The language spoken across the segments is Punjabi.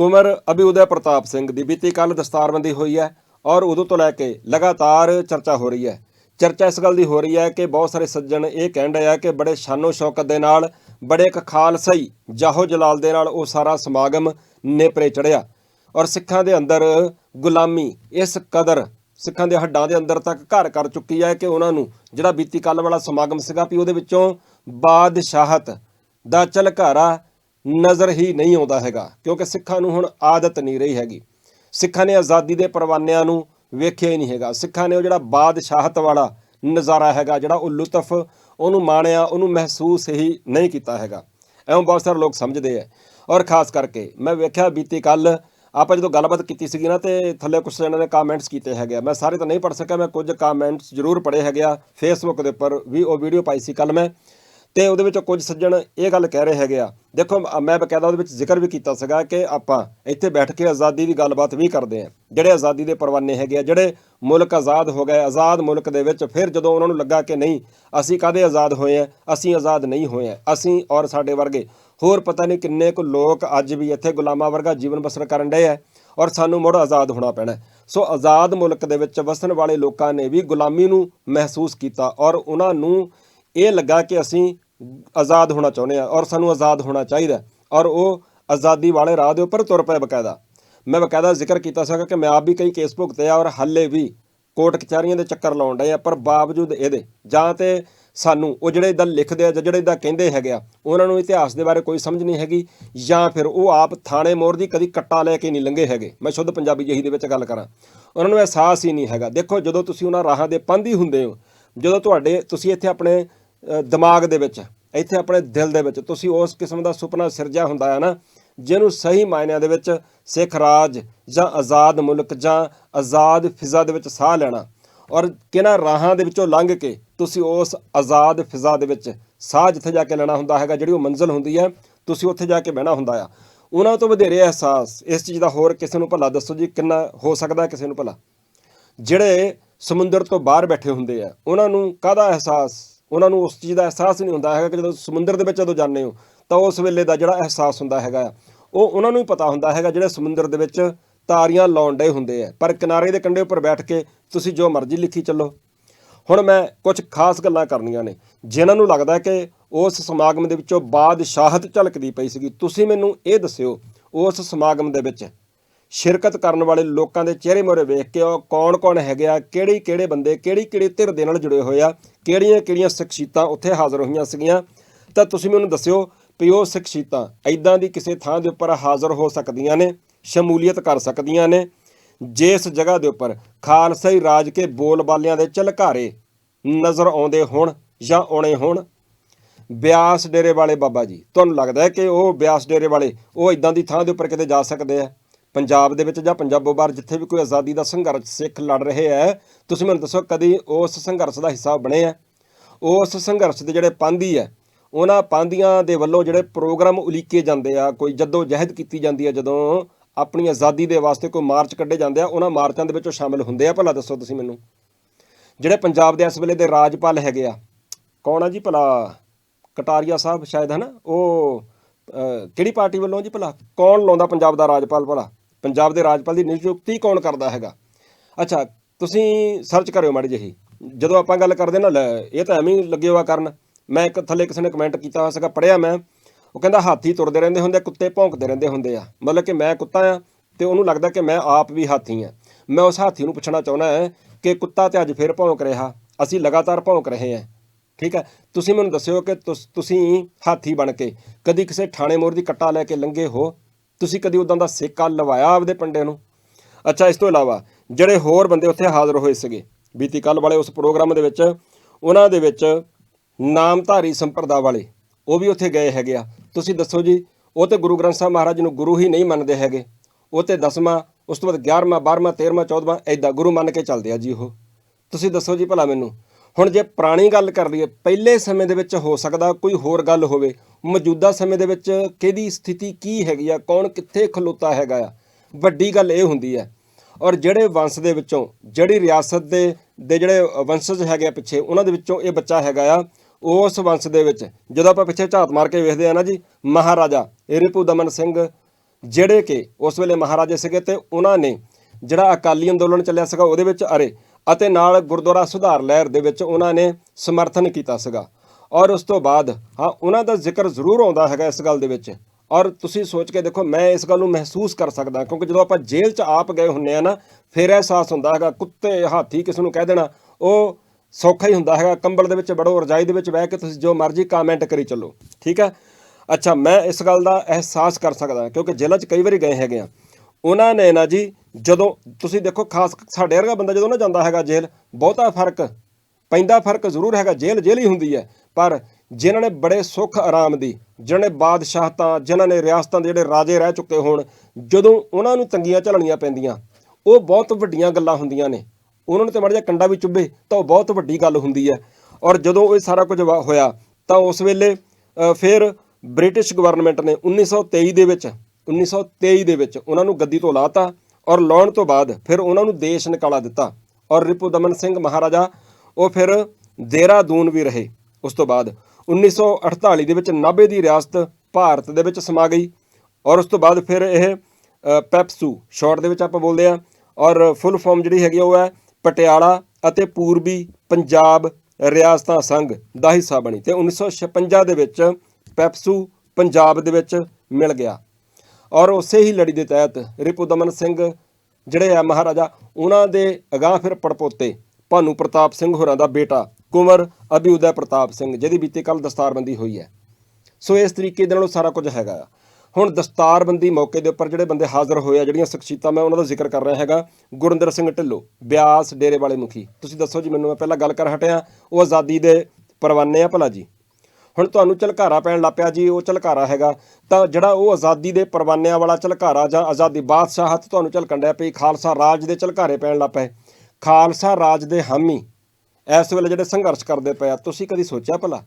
ਕੁਮਰ ਅਭਿਉਦੈ ਪ੍ਰਤਾਪ ਸਿੰਘ ਦੀ ਬੀਤੀ ਕੱਲ ਦਸਤਾਰਬੰਦੀ ਹੋਈ ਹੈ ਔਰ ਉਦੋਂ ਤੋਂ ਲੈ ਕੇ ਲਗਾਤਾਰ ਚਰਚਾ ਹੋ ਰਹੀ ਹੈ। ਚਰਚਾ ਇਸ ਗੱਲ ਦੀ ਹੋ ਰਹੀ ਹੈ ਕਿ ਬਹੁਤ ਸਾਰੇ ਸੱਜਣ ਇਹ ਕਹਿਣ ਰਹੇ ਆ ਕਿ ਬੜੇ ਸ਼ਾਨੋ ਸ਼ੌਕਤ ਦੇ ਨਾਲ, ਬੜੇ ਇੱਕ ਖਾਲਸਾਈ ਜਾਹੋ ਜਲਾਲ ਦੇ ਨਾਲ ਉਹ ਸਾਰਾ ਸਮਾਗਮ ਨੇਪਰੇ ਚੜਿਆ ਔਰ ਸਿੱਖਾਂ ਦੇ ਅੰਦਰ ਗੁਲਾਮੀ ਇਸ ਕਦਰ ਸਿੱਖਾਂ ਦੇ ਹੱਡਾਂ ਦੇ ਅੰਦਰ ਤੱਕ ਘਰ ਕਰ ਚੁੱਕੀ ਹੈ ਕਿ ਉਹਨਾਂ ਨੂੰ ਜਿਹੜਾ ਬੀਤੀ ਕੱਲ ਵਾਲਾ ਸਮਾਗਮ ਸੀਗਾ ਵੀ ਉਹਦੇ ਵਿੱਚੋਂ ਬਾਦਸ਼ਾਹਤ ਦਾ ਝਲਕਾਰਾ ਨਜ਼ਰ ਹੀ ਨਹੀਂ ਆਉਂਦਾ ਹੈਗਾ, ਕਿਉਂਕਿ ਸਿੱਖਾਂ ਨੂੰ ਹੁਣ ਆਦਤ ਨਹੀਂ ਰਹੀ ਹੈਗੀ। ਸਿੱਖਾਂ ਨੇ ਆਜ਼ਾਦੀ ਦੇ ਪਰਵਾਨਿਆਂ ਨੂੰ ਵੇਖਿਆ ਹੀ ਨਹੀਂ ਹੈਗਾ। ਸਿੱਖਾਂ ਨੇ ਉਹ ਜਿਹੜਾ ਬਾਦਸ਼ਾਹਤ ਵਾਲਾ ਨਜ਼ਾਰਾ ਹੈਗਾ, ਜਿਹੜਾ ਉਹ ਲੁਤਫ ਉਹਨੂੰ ਮਾਣਿਆ, ਉਹਨੂੰ ਮਹਿਸੂਸ ਹੀ ਨਹੀਂ ਕੀਤਾ ਹੈਗਾ। ਐਵੇਂ ਬਹੁਤ ਸਾਰੇ ਲੋਕ ਸਮਝਦੇ ਆ। ਔਰ ਖਾਸ ਕਰਕੇ ਮੈਂ ਵੇਖਿਆ ਬੀਤੀ ਕੱਲ ਆਪਾਂ ਜਦੋਂ ਗੱਲਬਾਤ ਕੀਤੀ ਸੀਗੀ ਨਾ ਤੇ ਥੱਲੇ ਕੁਝ ਜਣਾਂ ਨੇ ਕਮੈਂਟਸ ਕੀਤੇ ਹੈਗੇ ਆ। ਮੈਂ ਸਾਰੇ ਤਾਂ ਨਹੀਂ ਪੜ ਸਕਿਆ, ਮੈਂ ਕੁਝ ਕਮੈਂਟਸ ਜ਼ਰੂਰ ਪੜੇ ਹੈਗੇ ਆ। ਫੇਸਬੁੱਕ ਦੇ ਉੱਪਰ ਵੀ ਉਹ ਵੀਡੀਓ ਪਾਈ ਸੀ ਕੱਲ ਮੈਂ। ਤੇ ਉਹਦੇ ਵਿੱਚੋਂ ਕੁਝ ਸੱਜਣ ਇਹ ਗੱਲ ਕਹਿ ਰਹੇ ਹੈਗੇ ਆ, ਦੇਖੋ ਮੈਂ ਬਕਾਇਦਾ ਉਹਦੇ ਵਿੱਚ ਜ਼ਿਕਰ ਵੀ ਕੀਤਾ ਸੀਗਾ ਕਿ ਆਪਾਂ ਇੱਥੇ ਬੈਠ ਕੇ ਆਜ਼ਾਦੀ ਦੀ ਗੱਲਬਾਤ ਵੀ ਕਰਦੇ ਆ। ਜਿਹੜੇ ਆਜ਼ਾਦੀ ਦੇ ਪਰਵਾਨੇ ਹੈਗੇ ਆ, ਜਿਹੜੇ ਮੁਲਕ ਆਜ਼ਾਦ ਹੋ ਗਏ ਆਜ਼ਾਦ ਮੁਲਕ ਦੇ ਵਿੱਚ ਫਿਰ ਜਦੋਂ ਉਹਨਾਂ ਨੂੰ ਲੱਗਾ ਕਿ ਨਹੀਂ, ਅਸੀਂ ਕਾਦੇ ਆਜ਼ਾਦ ਹੋਏ ਆ? ਅਸੀਂ ਆਜ਼ਾਦ ਨਹੀਂ ਹੋਏ ਆ। ਅਸੀਂ ਔਰ ਸਾਡੇ ਵਰਗੇ, ਹੋਰ ਪਤਾ ਨਹੀਂ ਕਿੰਨੇ ਕੁ ਲੋਕ ਅੱਜ ਵੀ ਇੱਥੇ ਗੁਲਾਮਾਂ ਵਰਗਾ ਜੀਵਨ ਬਸਰ ਕਰਨ ਡਏ ਆ ਔਰ ਸਾਨੂੰ ਮੁੜ ਆਜ਼ਾਦ ਹੋਣਾ ਪੈਣਾ। ਸੋ ਆਜ਼ਾਦ ਮੁਲਕ ਦੇ ਵਿੱਚ ਵਸਣ ਵਾਲੇ ਲੋਕਾਂ ਨੇ ਵੀ ਗੁਲਾਮੀ ਨੂੰ ਮਹਿਸੂਸ ਕੀਤਾ ਔਰ ਉਹਨਾਂ ਨੂੰ ਇਹ ਲੱਗਾ ਕਿ ਅਸੀਂ ਆਜ਼ਾਦ ਹੋਣਾ ਚਾਹੁੰਦੇ ਆ ਔਰ ਸਾਨੂੰ ਆਜ਼ਾਦ ਹੋਣਾ ਚਾਹੀਦਾ ਔਰ ਉਹ ਆਜ਼ਾਦੀ ਵਾਲੇ ਰਾਹ ਦੇ ਉੱਪਰ ਤੁਰ ਪਏ ਬਕਾਇਦਾ। ਮੈਂ ਬਕਾਇਦਾ ਜ਼ਿਕਰ ਕੀਤਾ ਸੀਗਾ ਕਿ ਮੈਂ ਆਪ ਵੀ ਕਈ ਕੇਸ ਭੁਗਤੇ ਆ ਔਰ ਹੱਲੇ ਵੀ ਕੋਰਟ ਕਚਹਿਰੀਆਂ ਦੇ ਚੱਕਰ ਲਾਉਣ ਡਏ ਆ, ਪਰ ਬਾਵਜੂਦ ਇਹਦੇ, ਜਾਂ ਤੇ ਸਾਨੂੰ ਉਹ ਜਿਹੜੇ ਇਦਾਂ ਲਿਖਦੇ ਆ ਜਾਂ ਜਿਹੜੇ ਇਦਾਂ ਕਹਿੰਦੇ ਹੈਗੇ ਆ, ਉਹਨਾਂ ਨੂੰ ਇਤਿਹਾਸ ਦੇ ਬਾਰੇ ਕੋਈ ਸਮਝ ਨਹੀਂ ਹੈਗੀ, ਜਾਂ ਫਿਰ ਉਹ ਆਪ ਥਾਣੇ ਮੋਰ ਦੀ ਕਦੀ ਕੱਟਾ ਲੈ ਕੇ ਨਹੀਂ ਲੰਘੇ ਹੈਗੇ। ਮੈਂ ਸ਼ੁੱਧ ਪੰਜਾਬੀ ਜਿਹੀ ਦੇ ਵਿੱਚ ਗੱਲ ਕਰਾਂ। ਉਹਨਾਂ ਨੂੰ ਅਹਿਸਾਸ ਹੀ ਨਹੀਂ ਹੈਗਾ। ਦੇਖੋ ਜਦੋਂ ਤੁਸੀਂ ਉਹਨਾਂ ਰਾਹਾਂ ਦੇ ਪੰਧੀ ਹੁੰਦੇ ਹੋ, ਜਦੋਂ ਤੁਹਾਡੇ, ਤੁਸੀਂ ਇੱਥੇ ਆਪਣੇ ਦਿਮਾਗ ਦੇ ਵਿੱਚ ਇੱਥੇ ਆਪਣੇ ਦਿਲ ਦੇ ਵਿੱਚ। ਤੁਸੀਂ ਉਸ ਕਿਸਮ ਦਾ ਸੁਪਨਾ ਸਿਰਜਿਆ ਹੁੰਦਾ ਹੈ ਨਾ, ਜਿਹਨੂੰ ਸਹੀ ਮਾਇਨਿਆਂ ਦੇ ਵਿੱਚ ਸਿੱਖ ਰਾਜ ਜਾਂ ਆਜ਼ਾਦ ਮੁਲਕ ਜਾਂ ਆਜ਼ਾਦ ਫਿਜ਼ਾ ਦੇ ਵਿੱਚ ਸਾਹ ਲੈਣਾ ਔਰ ਕਿਹਨਾਂ ਰਾਹਾਂ ਦੇ ਵਿੱਚੋਂ ਲੰਘ ਕੇ ਤੁਸੀਂ ਉਸ ਆਜ਼ਾਦ ਫਿਜ਼ਾ ਦੇ ਵਿੱਚ ਸਾਹ ਜਿੱਥੇ ਜਾ ਕੇ ਲੈਣਾ ਹੁੰਦਾ ਹੈਗਾ, ਜਿਹੜੀ ਉਹ ਮੰਜ਼ਿਲ ਹੁੰਦੀ ਹੈ, ਤੁਸੀਂ ਉੱਥੇ ਜਾ ਕੇ ਬਹਿਣਾ ਹੁੰਦਾ ਆ। ਉਹਨਾਂ ਤੋਂ ਵਧੇਰੇ ਅਹਿਸਾਸ, ਇਸ ਚੀਜ਼ ਦਾ ਹੋਰ ਕਿਸੇ ਨੂੰ ਭਲਾ ਦੱਸੋ ਜੀ, ਕਿੰਨਾ ਹੋ ਸਕਦਾ ਕਿਸੇ ਨੂੰ ਭਲਾ? ਜਿਹੜੇ ਸਮੁੰਦਰ ਤੋਂ ਬਾਹਰ ਬੈਠੇ ਹੁੰਦੇ ਆ, ਉਹਨਾਂ ਨੂੰ ਕਾਹਦਾ ਅਹਿਸਾਸ? ਉਹਨਾਂ ਨੂੰ ਉਸ ਚੀਜ਼ ਦਾ ਅਹਿਸਾਸ ਨਹੀਂ ਹੁੰਦਾ ਹੈਗਾ ਕਿ ਜਦੋਂ ਸਮੁੰਦਰ ਦੇ ਵਿੱਚ ਜਦੋਂ ਜਾਂਦੇ ਹੋ, ਤਾਂ ਉਸ ਵੇਲੇ ਦਾ ਜਿਹੜਾ ਅਹਿਸਾਸ ਹੁੰਦਾ ਹੈਗਾ ਉਹ ਉਹਨਾਂ ਨੂੰ ਹੀ ਪਤਾ ਹੁੰਦਾ ਹੈਗਾ ਜਿਹੜੇ ਸਮੁੰਦਰ ਦੇ ਵਿੱਚ ਤਾਰੀਆਂ ਲਾਉਣ ਡਏ ਹੁੰਦੇ ਆ। ਪਰ ਕਿਨਾਰੇ ਦੇ ਕੰਢੇ ਉੱਪਰ ਬੈਠ ਕੇ ਤੁਸੀਂ ਜੋ ਮਰਜ਼ੀ ਲਿਖੀ ਚੱਲੋ। ਹੁਣ ਮੈਂ ਕੁਝ ਖਾਸ ਗੱਲਾਂ ਕਰਨੀਆਂ ਨੇ, ਜਿਨ੍ਹਾਂ ਨੂੰ ਲੱਗਦਾ ਕਿ ਉਸ ਸਮਾਗਮ ਦੇ ਵਿੱਚੋਂ ਬਾਦਸ਼ਾਹਤ ਝਲਕਦੀ ਪਈ ਸੀਗੀ। ਤੁਸੀਂ ਮੈਨੂੰ ਇਹ ਦੱਸਿਓ, ਉਸ ਸਮਾਗਮ ਦੇ ਵਿੱਚ ਸ਼ਿਰਕਤ ਕਰਨ ਵਾਲੇ ਲੋਕਾਂ ਦੇ ਚਿਹਰੇ ਮੋਰੇ ਵੇਖ ਕੇ ਉਹ ਕੌਣ-ਕੌਣ ਹੈਗੇ ਆ ਕਿਹੜੀ ਕਿਹੜੇ ਬੰਦੇ ਕਿਹੜੀ ਕਿਹੜੀ ਧਿਰ ਦੇ ਨਾਲ ਜੁੜੇ ਹੋਏ ਆ ਕਿਹੜੀਆਂ ਕਿਹੜੀਆਂ ਸ਼ਖਸੀਅਤਾਂ ਉੱਥੇ ਹਾਜ਼ਰ ਹੋਈਆਂ ਸੀਗੀਆਂ? ਤਾਂ ਤੁਸੀਂ ਮੈਨੂੰ ਦੱਸਿਓ ਵੀ ਉਹ ਸ਼ਖਸੀਅਤਾਂ ਐਦਾਂ ਦੀ ਕਿਸੇ ਥਾਂ ਦੇ ਉੱਪਰ ਹਾਜ਼ਰ ਹੋ ਸਕਦੀਆਂ ਨੇ, ਸ਼ਮੂਲੀਅਤ ਕਰ ਸਕਦੀਆਂ ਨੇ, ਜਿਸ ਜਗ੍ਹਾ ਦੇ ਉੱਪਰ ਖਾਲਸਾਈ ਰਾਜ ਕੇ ਬੋਲਬਾਲਿਆਂ ਦੇ ਝਲਕਾਰੇ ਨਜ਼ਰ ਆਉਂਦੇ ਹੋਣ ਜਾਂ ਆਉਣੇ ਹੋਣ? ਬਿਆਸ ਡੇਰੇ ਵਾਲੇ ਬਾਬਾ ਜੀ, ਤੁਹਾਨੂੰ ਲੱਗਦਾ ਹੈ ਕਿ ਉਹ ਬਿਆਸ ਡੇਰੇ ਵਾਲੇ ਉਹ ਇਦਾਂ ਦੀ ਥਾਂ ਦੇ ਉੱਪਰ ਕਿਤੇ ਜਾ ਸਕਦੇ ਆ? ਪੰਜਾਬ ਦੇ ਵਿੱਚ ਜਾਂ ਪੰਜਾਬੋ ਬਾਹਰ ਜਿੱਥੇ ਵੀ ਕੋਈ ਆਜ਼ਾਦੀ ਦਾ ਸੰਘਰਸ਼ ਸਿੱਖ ਲੜ ਰਹੇ ਹੈ ਤੁਸੀਂ ਮੈਨੂੰ ਦੱਸੋ ਕਦੀ ਉਸ ਸੰਘਰਸ਼ ਦਾ ਹਿੱਸਾ ਬਣੇ ਆ? ਉਸ ਸੰਘਰਸ਼ ਦੇ ਜਿਹੜੇ ਪਾਂਦੀ ਹੈ ਉਹਨਾਂ ਪਾਂਦੀਆਂ ਦੇ ਵੱਲੋਂ ਜਿਹੜੇ ਪ੍ਰੋਗਰਾਮ ਉਲੀਕੇ ਜਾਂਦੇ ਆ, ਕੋਈ ਜਦੋਂ ਜਹਿਦ ਕੀਤੀ ਜਾਂਦੀ ਹੈ ਜਦੋਂ ਆਪਣੀ ਆਜ਼ਾਦੀ ਦੇ ਵਾਸਤੇ ਕੋਈ ਮਾਰਚ ਕੱਢੇ ਜਾਂਦੇ ਆ, ਉਹਨਾਂ ਮਾਰਚਾਂ ਦੇ ਵਿੱਚ ਉਹ ਸ਼ਾਮਿਲ ਹੁੰਦੇ ਆ ਭਲਾ ਦੱਸੋ ਤੁਸੀਂ ਮੈਨੂੰ? ਜਿਹੜੇ ਪੰਜਾਬ ਦੇ ਇਸ ਵੇਲੇ ਦੇ ਰਾਜਪਾਲ ਹੈਗੇ ਆ, ਕੌਣ ਆ ਜੀ ਭਲਾ? ਕਟਾਰੀਆ ਸਾਹਿਬ ਸ਼ਾਇਦ ਹੈ ਨਾ ਉਹ ਕਿਹੜੀ ਪਾਰਟੀ ਵੱਲੋਂ ਜੀ ਭਲਾ? ਕੌਣ ਲਾਉਂਦਾ ਪੰਜਾਬ ਦਾ ਰਾਜਪਾਲ ਭਲਾ? ਪੰਜਾਬ ਦੇ ਰਾਜਪਾਲ ਦੀ ਨਿਯੁਕਤੀ ਕੌਣ ਕਰਦਾ ਹੈਗਾ? ਅੱਛਾ ਤੁਸੀਂ ਸਰਚ ਕਰਿਓ ਮਾੜੀ ਜਿਹੀ। ਜਦੋਂ ਆਪਾਂ ਗੱਲ ਕਰਦੇ ਨਾ ਲੈ ਇਹ ਤਾਂ ਐਵੇਂ ਹੀ ਲੱਗੇ ਹੋਆ ਕਰਨ। ਮੈਂ ਇੱਕ ਥੱਲੇ ਕਿਸੇ ਨੇ ਕਮੈਂਟ ਕੀਤਾ ਹੋਇਆ ਸੀਗਾ ਪੜਿਆ ਮੈਂ। ਉਹ ਕਹਿੰਦਾ ਹਾਥੀ ਤੁਰਦੇ ਰਹਿੰਦੇ ਹੁੰਦੇ ਆ, ਕੁੱਤੇ ਭੌਂਕਦੇ ਰਹਿੰਦੇ ਹੁੰਦੇ ਆ। ਮਤਲਬ ਕਿ ਮੈਂ ਕੁੱਤਾ ਆ ਤੇ ਉਹਨੂੰ ਲੱਗਦਾ ਕਿ ਮੈਂ ਆਪ ਵੀ ਹਾਥੀ ਆ। ਮੈਂ ਉਸ ਹਾਥੀ ਨੂੰ ਪੁੱਛਣਾ ਚਾਹੁੰਦਾ ਹੈ ਕਿ ਕੁੱਤਾ ਤੇ ਅੱਜ ਫੇਰ ਭੌਂਕ ਰਿਹਾ। ਅਸੀਂ ਲਗਾਤਾਰ ਭੌਂਕ ਰਹੇ ਹਾਂ। ਠੀਕ ਹੈ? ਤੁਸੀਂ ਮੈਨੂੰ ਦੱਸਿਓ ਕਿ ਤੁਸੀਂ ਹਾਥੀ ਬਣ ਕੇ ਕਦੀ ਕਿਸੇ ਥਾਣੇ ਮੋਰ ਦੀ ਕੱਟਾ ਲੈ ਕੇ ਲੰਘੇ ਹੋ? ਤੁਸੀਂ ਕਦੀ ਉਦਾਂ ਦਾ ਸੇਕਾ ਲਵਾਇਆ ਆਪਦੇ ਪੰਡੇ ਨੂੰ? ਅੱਛਾ, ਇਸ ਤੋਂ ਇਲਾਵਾ ਜਿਹੜੇ ਹੋਰ ਬੰਦੇ ਉੱਥੇ ਹਾਜ਼ਰ ਹੋਏ ਸੀਗੇ, ਬੀਤੀ ਕੱਲ ਵਾਲੇ ਉਸ ਪ੍ਰੋਗਰਾਮ ਦੇ ਵਿੱਚ, ਉਹਨਾਂ ਦੇ ਵਿੱਚ ਨਾਮਧਾਰੀ ਸੰਪਰਦਾ ਵਾਲੇ, ਉਹ ਵੀ ਉੱਥੇ ਗਏ ਹੈਗੇ ਆ। ਤੁਸੀਂ ਦੱਸੋ ਜੀ, ਉਹ ਤੇ ਗੁਰੂ ਗ੍ਰੰਥ ਸਾਹਿਬ ਮਹਾਰਾਜ ਨੂੰ ਗੁਰੂ ਹੀ ਨਹੀਂ ਮੰਨਦੇ ਹੈਗੇ। ਉਹ ਤੇ ਦਸਵਾਂ, ਉਸ ਤੋਂ ਬਾਅਦ 11ਵਾਂ 12ਵਾਂ 13ਵਾਂ 14ਵਾਂ ਐਦਾਂ ਗੁਰੂ ਮੰਨ ਕੇ ਚੱਲਦੇ ਆ ਜੀ ਉਹ। ਤੁਸੀਂ ਦੱਸੋ ਜੀ ਭਲਾ ਮੈਨੂੰ ਹੁਣ ਜੇ ਪੁਰਾਣੀ ਗੱਲ ਕਰ ਲਈਏ, ਪਹਿਲੇ ਸਮੇਂ ਦੇ ਵਿੱਚ ਹੋ ਸਕਦਾ ਕੋਈ ਹੋਰ ਗੱਲ ਹੋਵੇ। ਮੌਜੂਦਾ ਸਮੇਂ ਦੇ ਵਿੱਚ ਕਿਹਦੀ ਸਥਿਤੀ ਕੀ ਹੈਗੀ ਆ, ਕੌਣ ਕਿੱਥੇ ਖਲੋਤਾ ਹੈਗਾ ਆ, ਵੱਡੀ ਗੱਲ ਇਹ ਹੁੰਦੀ ਹੈ ਔਰ ਜਿਹੜੇ ਵੰਸ਼ ਦੇ ਵਿੱਚੋਂ, ਜਿਹੜੀ ਰਿਆਸਤ ਦੇ ਦੇ ਜਿਹੜੇ ਵੰਸ਼ਜ ਹੈਗੇ ਆ ਪਿੱਛੇ, ਉਹਨਾਂ ਦੇ ਵਿੱਚੋਂ ਇਹ ਬੱਚਾ ਹੈਗਾ ਆ, ਉਸ ਵੰਸ਼ ਦੇ ਵਿੱਚ, ਜਦੋਂ ਆਪਾਂ ਪਿੱਛੇ ਝਾਤ ਮਾਰ ਕੇ ਵੇਖਦੇ ਆ ਨਾ ਜੀ, ਮਹਾਰਾਜਾ ਰਿਪੂ ਦਮਨ ਸਿੰਘ, ਜਿਹੜੇ ਕਿ ਉਸ ਵੇਲੇ ਮਹਾਰਾਜੇ ਸੀਗੇ ਤੇ ਉਹਨਾਂ ਨੇ ਜਿਹੜਾ ਅਕਾਲੀ ਅੰਦੋਲਨ ਚੱਲਿਆ ਸੀਗਾ, ਉਹਦੇ ਵਿੱਚ ਅਰੇ ਅਤੇ ਨਾਲ ਗੁਰਦੁਆਰਾ ਸੁਧਾਰ ਲਹਿਰ ਦੇ ਵਿੱਚ ਉਹਨਾਂ ਨੇ ਸਮਰਥਨ ਕੀਤਾ ਸੀਗਾ। ਔਰ ਉਸ ਤੋਂ ਬਾਅਦ, ਹਾਂ, ਉਹਨਾਂ ਦਾ ਜ਼ਿਕਰ ਜ਼ਰੂਰ ਆਉਂਦਾ ਹੈਗਾ ਇਸ ਗੱਲ ਦੇ ਵਿੱਚ। ਔਰ ਤੁਸੀਂ ਸੋਚ ਕੇ ਦੇਖੋ, ਮੈਂ ਇਸ ਗੱਲ ਨੂੰ ਮਹਿਸੂਸ ਕਰ ਸਕਦਾ, ਕਿਉਂਕਿ ਜਦੋਂ ਆਪਾਂ ਜੇਲ੍ਹ 'ਚ ਆਪ ਗਏ ਹੁੰਨੇ ਆ ਨਾ, ਫਿਰ ਅਹਿਸਾਸ ਹੁੰਦਾ ਹੈਗਾ, ਕੁੱਤੇ, ਹਾਥੀ ਕਿਸ ਨੂੰ ਕਹਿ ਦੇਣਾ, ਉਹ ਸੌਖਾ ਹੀ ਹੁੰਦਾ ਹੈਗਾ, ਕੰਬਲ ਦੇ ਵਿੱਚ ਬੜੋ ਰਜਾਈ ਦੇ ਵਿੱਚ ਬਹਿ ਕੇ ਤੁਸੀਂ ਜੋ ਮਰਜ਼ੀ ਕਮੈਂਟ ਕਰੀ ਚੱਲੋ, ਠੀਕ ਹੈ? ਅੱਛਾ, ਮੈਂ ਇਸ ਗੱਲ ਦਾ ਅਹਿਸਾਸ ਕਰ ਸਕਦਾ, ਕਿਉਂਕਿ ਜੇਲ੍ਹ 'ਚ ਕਈ ਵਾਰੀ ਗਏ ਹੈਗੇ ਆ। ਉਹਨਾਂ ਨੇ ਨਾ ਜੀ, ਜਦੋਂ ਤੁਸੀਂ ਦੇਖੋ ਖਾਸ ਸਾਡੇ ਵਰਗਾ ਬੰਦਾ ਜਦੋਂ ਨਾ ਜਾਂਦਾ ਹੈਗਾ ਜੇਲ੍ਹ, ਬਹੁਤਾ ਫ਼ਰਕ ਪੈਂਦਾ ਫ਼ਰਕ ਜ਼ਰੂਰ ਹੈਗਾ, ਜੇਲ੍ਹ ਜੇਲ੍ਹ ਹੀ ਹੁੰਦੀ ਹੈ। ਪਰ ਜਿਨ੍ਹਾਂ ਨੇ ਬੜੇ ਸੁੱਖ ਆਰਾਮ ਦੀ, ਜਿਨ੍ਹਾਂ ਨੇ ਬਾਦਸ਼ਾਹਤਾਂ, ਜਿਨ੍ਹਾਂ ਨੇ ਰਿਆਸਤਾਂ ਦੇ ਜਿਹੜੇ ਰਾਜੇ ਰਹਿ ਚੁੱਕੇ ਹੋਣ, ਜਦੋਂ ਉਹਨਾਂ ਨੂੰ ਤੰਗੀਆਂ ਝੱਲਣੀਆਂ ਪੈਂਦੀਆਂ, ਉਹ ਬਹੁਤ ਵੱਡੀਆਂ ਗੱਲਾਂ ਹੁੰਦੀਆਂ ਨੇ। ਉਹਨਾਂ ਨੂੰ ਤੇ ਮੜ ਜਾ ਕੰਡਾ ਵੀ ਚੁੱਭੇ, ਤਾਂ ਉਹ ਬਹੁਤ ਵੱਡੀ ਗੱਲ ਹੁੰਦੀ ਹੈ। ਔਰ ਜਦੋਂ ਇਹ ਸਾਰਾ ਕੁਝ ਵਾ- ਹੋਇਆ, ਤਾਂ ਉਸ ਵੇਲੇ ਫਿਰ ਬ੍ਰਿਟਿਸ਼ ਗਵਰਨਮੈਂਟ ਨੇ 1923 ਦੇ ਵਿੱਚ 1923 ਦੇ ਵਿੱਚ ਉਹਨਾਂ ਨੂੰ ਗੱਦੀ ਤੋਂ ਲਾਤਾ ਔਰ ਲਾਉਣ ਤੋਂ ਬਾਅਦ ਫਿਰ ਉਹਨਾਂ ਨੂੰ ਦੇਸ਼ ਨਿਕਾਲਾ ਦਿੱਤਾ ਔਰ ਰਿਪੂ ਦਮਨ ਸਿੰਘ ਮਹਾਰਾਜਾ ਉਹ ਫਿਰ ਦੇਹਰਾਦੂਨ ਵੀ ਰਹੇ। ਉਸ ਤੋਂ ਬਾਅਦ 1948 ਦੇ ਵਿੱਚ ਨਾਭੇ ਦੀ ਰਿਆਸਤ ਭਾਰਤ ਦੇ ਵਿੱਚ ਸਮਾ ਗਈ ਔਰ ਉਸ ਤੋਂ ਬਾਅਦ ਫਿਰ ਇਹ ਪੈਪਸੂ ਸ਼ਾਰਟ ਦੇ ਵਿੱਚ ਆਪਾਂ ਬੋਲਦੇ ਆ ਔਰ ਫੁੱਲ ਫਾਰਮ ਜਿਹੜੀ ਹੈਗੀ ਉਹ ਹੈ ਪਟਿਆਲਾ ਅਤੇ ਪੂਰਬੀ ਪੰਜਾਬ ਰਿਆਸਤਾਂ ਸੰਘ ਦਾ ਹਿੱਸਾ ਬਣੀ ਤੇ 1956 ਦੇ ਵਿੱਚ ਪੈਪਸੂ ਪੰਜਾਬ ਦੇ ਵਿੱਚ ਮਿਲ ਗਿਆ। ਔਰ ਉਸੇ ਹੀ ਲੜੀ ਦੇ ਤਹਿਤ ਰਿਪੂ ਦਮਨ ਸਿੰਘ, ਜਿਹੜੇ ਆ ਮਹਾਰਾਜਾ, ਉਹਨਾਂ ਦੇ ਅਗਾਹ ਫਿਰ ਪੜਪੋਤੇ ਭਾਨੂ ਪ੍ਰਤਾਪ ਸਿੰਘ ਹੋਰਾਂ ਦਾ ਬੇਟਾ ਕੁੰਵਰ ਅਭਿਉਦੈ ਪ੍ਰਤਾਪ ਸਿੰਘ, ਜਿਹਦੀ ਬੀਤੇ ਕੱਲ ਦਸਤਾਰਬੰਦੀ ਹੋਈ ਹੈ। ਸੋ ਇਸ ਤਰੀਕੇ ਦੇ ਨਾਲ ਸਾਰਾ ਕੁਝ ਹੈਗਾ ਆ। ਹੁਣ ਦਸਤਾਰਬੰਦੀ ਮੌਕੇ ਦੇ ਉੱਪਰ ਜਿਹੜੇ ਬੰਦੇ ਹਾਜ਼ਰ ਹੋਏ ਆ, ਜਿਹੜੀਆਂ ਸ਼ਖਸੀਅਤਾਂ, ਮੈਂ ਉਹਨਾਂ ਦਾ ਜ਼ਿਕਰ ਕਰ ਰਿਹਾ ਹੈਗਾ। ਗੁਰਿੰਦਰ ਸਿੰਘ ਢਿੱਲੋਂ, ਬਿਆਸ ਡੇਰੇ ਵਾਲੇ ਮੁਖੀ। ਤੁਸੀਂ ਦੱਸੋ ਜੀ, ਮੈਨੂੰ ਮੈਂ ਪਹਿਲਾਂ ਗੱਲ ਕਰ ਹਟਿਆ, ਉਹ ਆਜ਼ਾਦੀ ਦੇ ਪਰਵਾਨੇ ਆ ਭਲਾ ਜੀ? ਹੁਣ ਤੁਹਾਨੂੰ ਝਲਕਾਰਾ ਪੈਣ ਲੱਪਿਆ ਜੀ, ਉਹ ਝਲਕਾਰਾ ਹੈਗਾ। ਤਾਂ ਜਿਹੜਾ ਉਹ ਆਜ਼ਾਦੀ ਦੇ ਪਰਵਾਨਿਆਂ ਵਾਲਾ ਝਲਕਾਰਾ ਜਾਂ ਆਜ਼ਾਦੀ ਬਾਦਸ਼ਾਹਤ ਤੁਹਾਨੂੰ ਝਲਕਣ ਡਿਆ ਪਈ, ਖਾਲਸਾ ਰਾਜ ਦੇ ਝਲਕਾਰੇ ਪੈਣ ਲੱਪਏ ਖਾਲਸਾ ਰਾਜ ਦੇ ਹਾਮੀ, ਇਸ ਵੇਲੇ ਜਿਹੜੇ ਸੰਘਰਸ਼ ਕਰਦੇ ਪਏ ਆ, ਤੁਸੀਂ ਕਦੀ ਸੋਚਿਆ ਭਲਾ?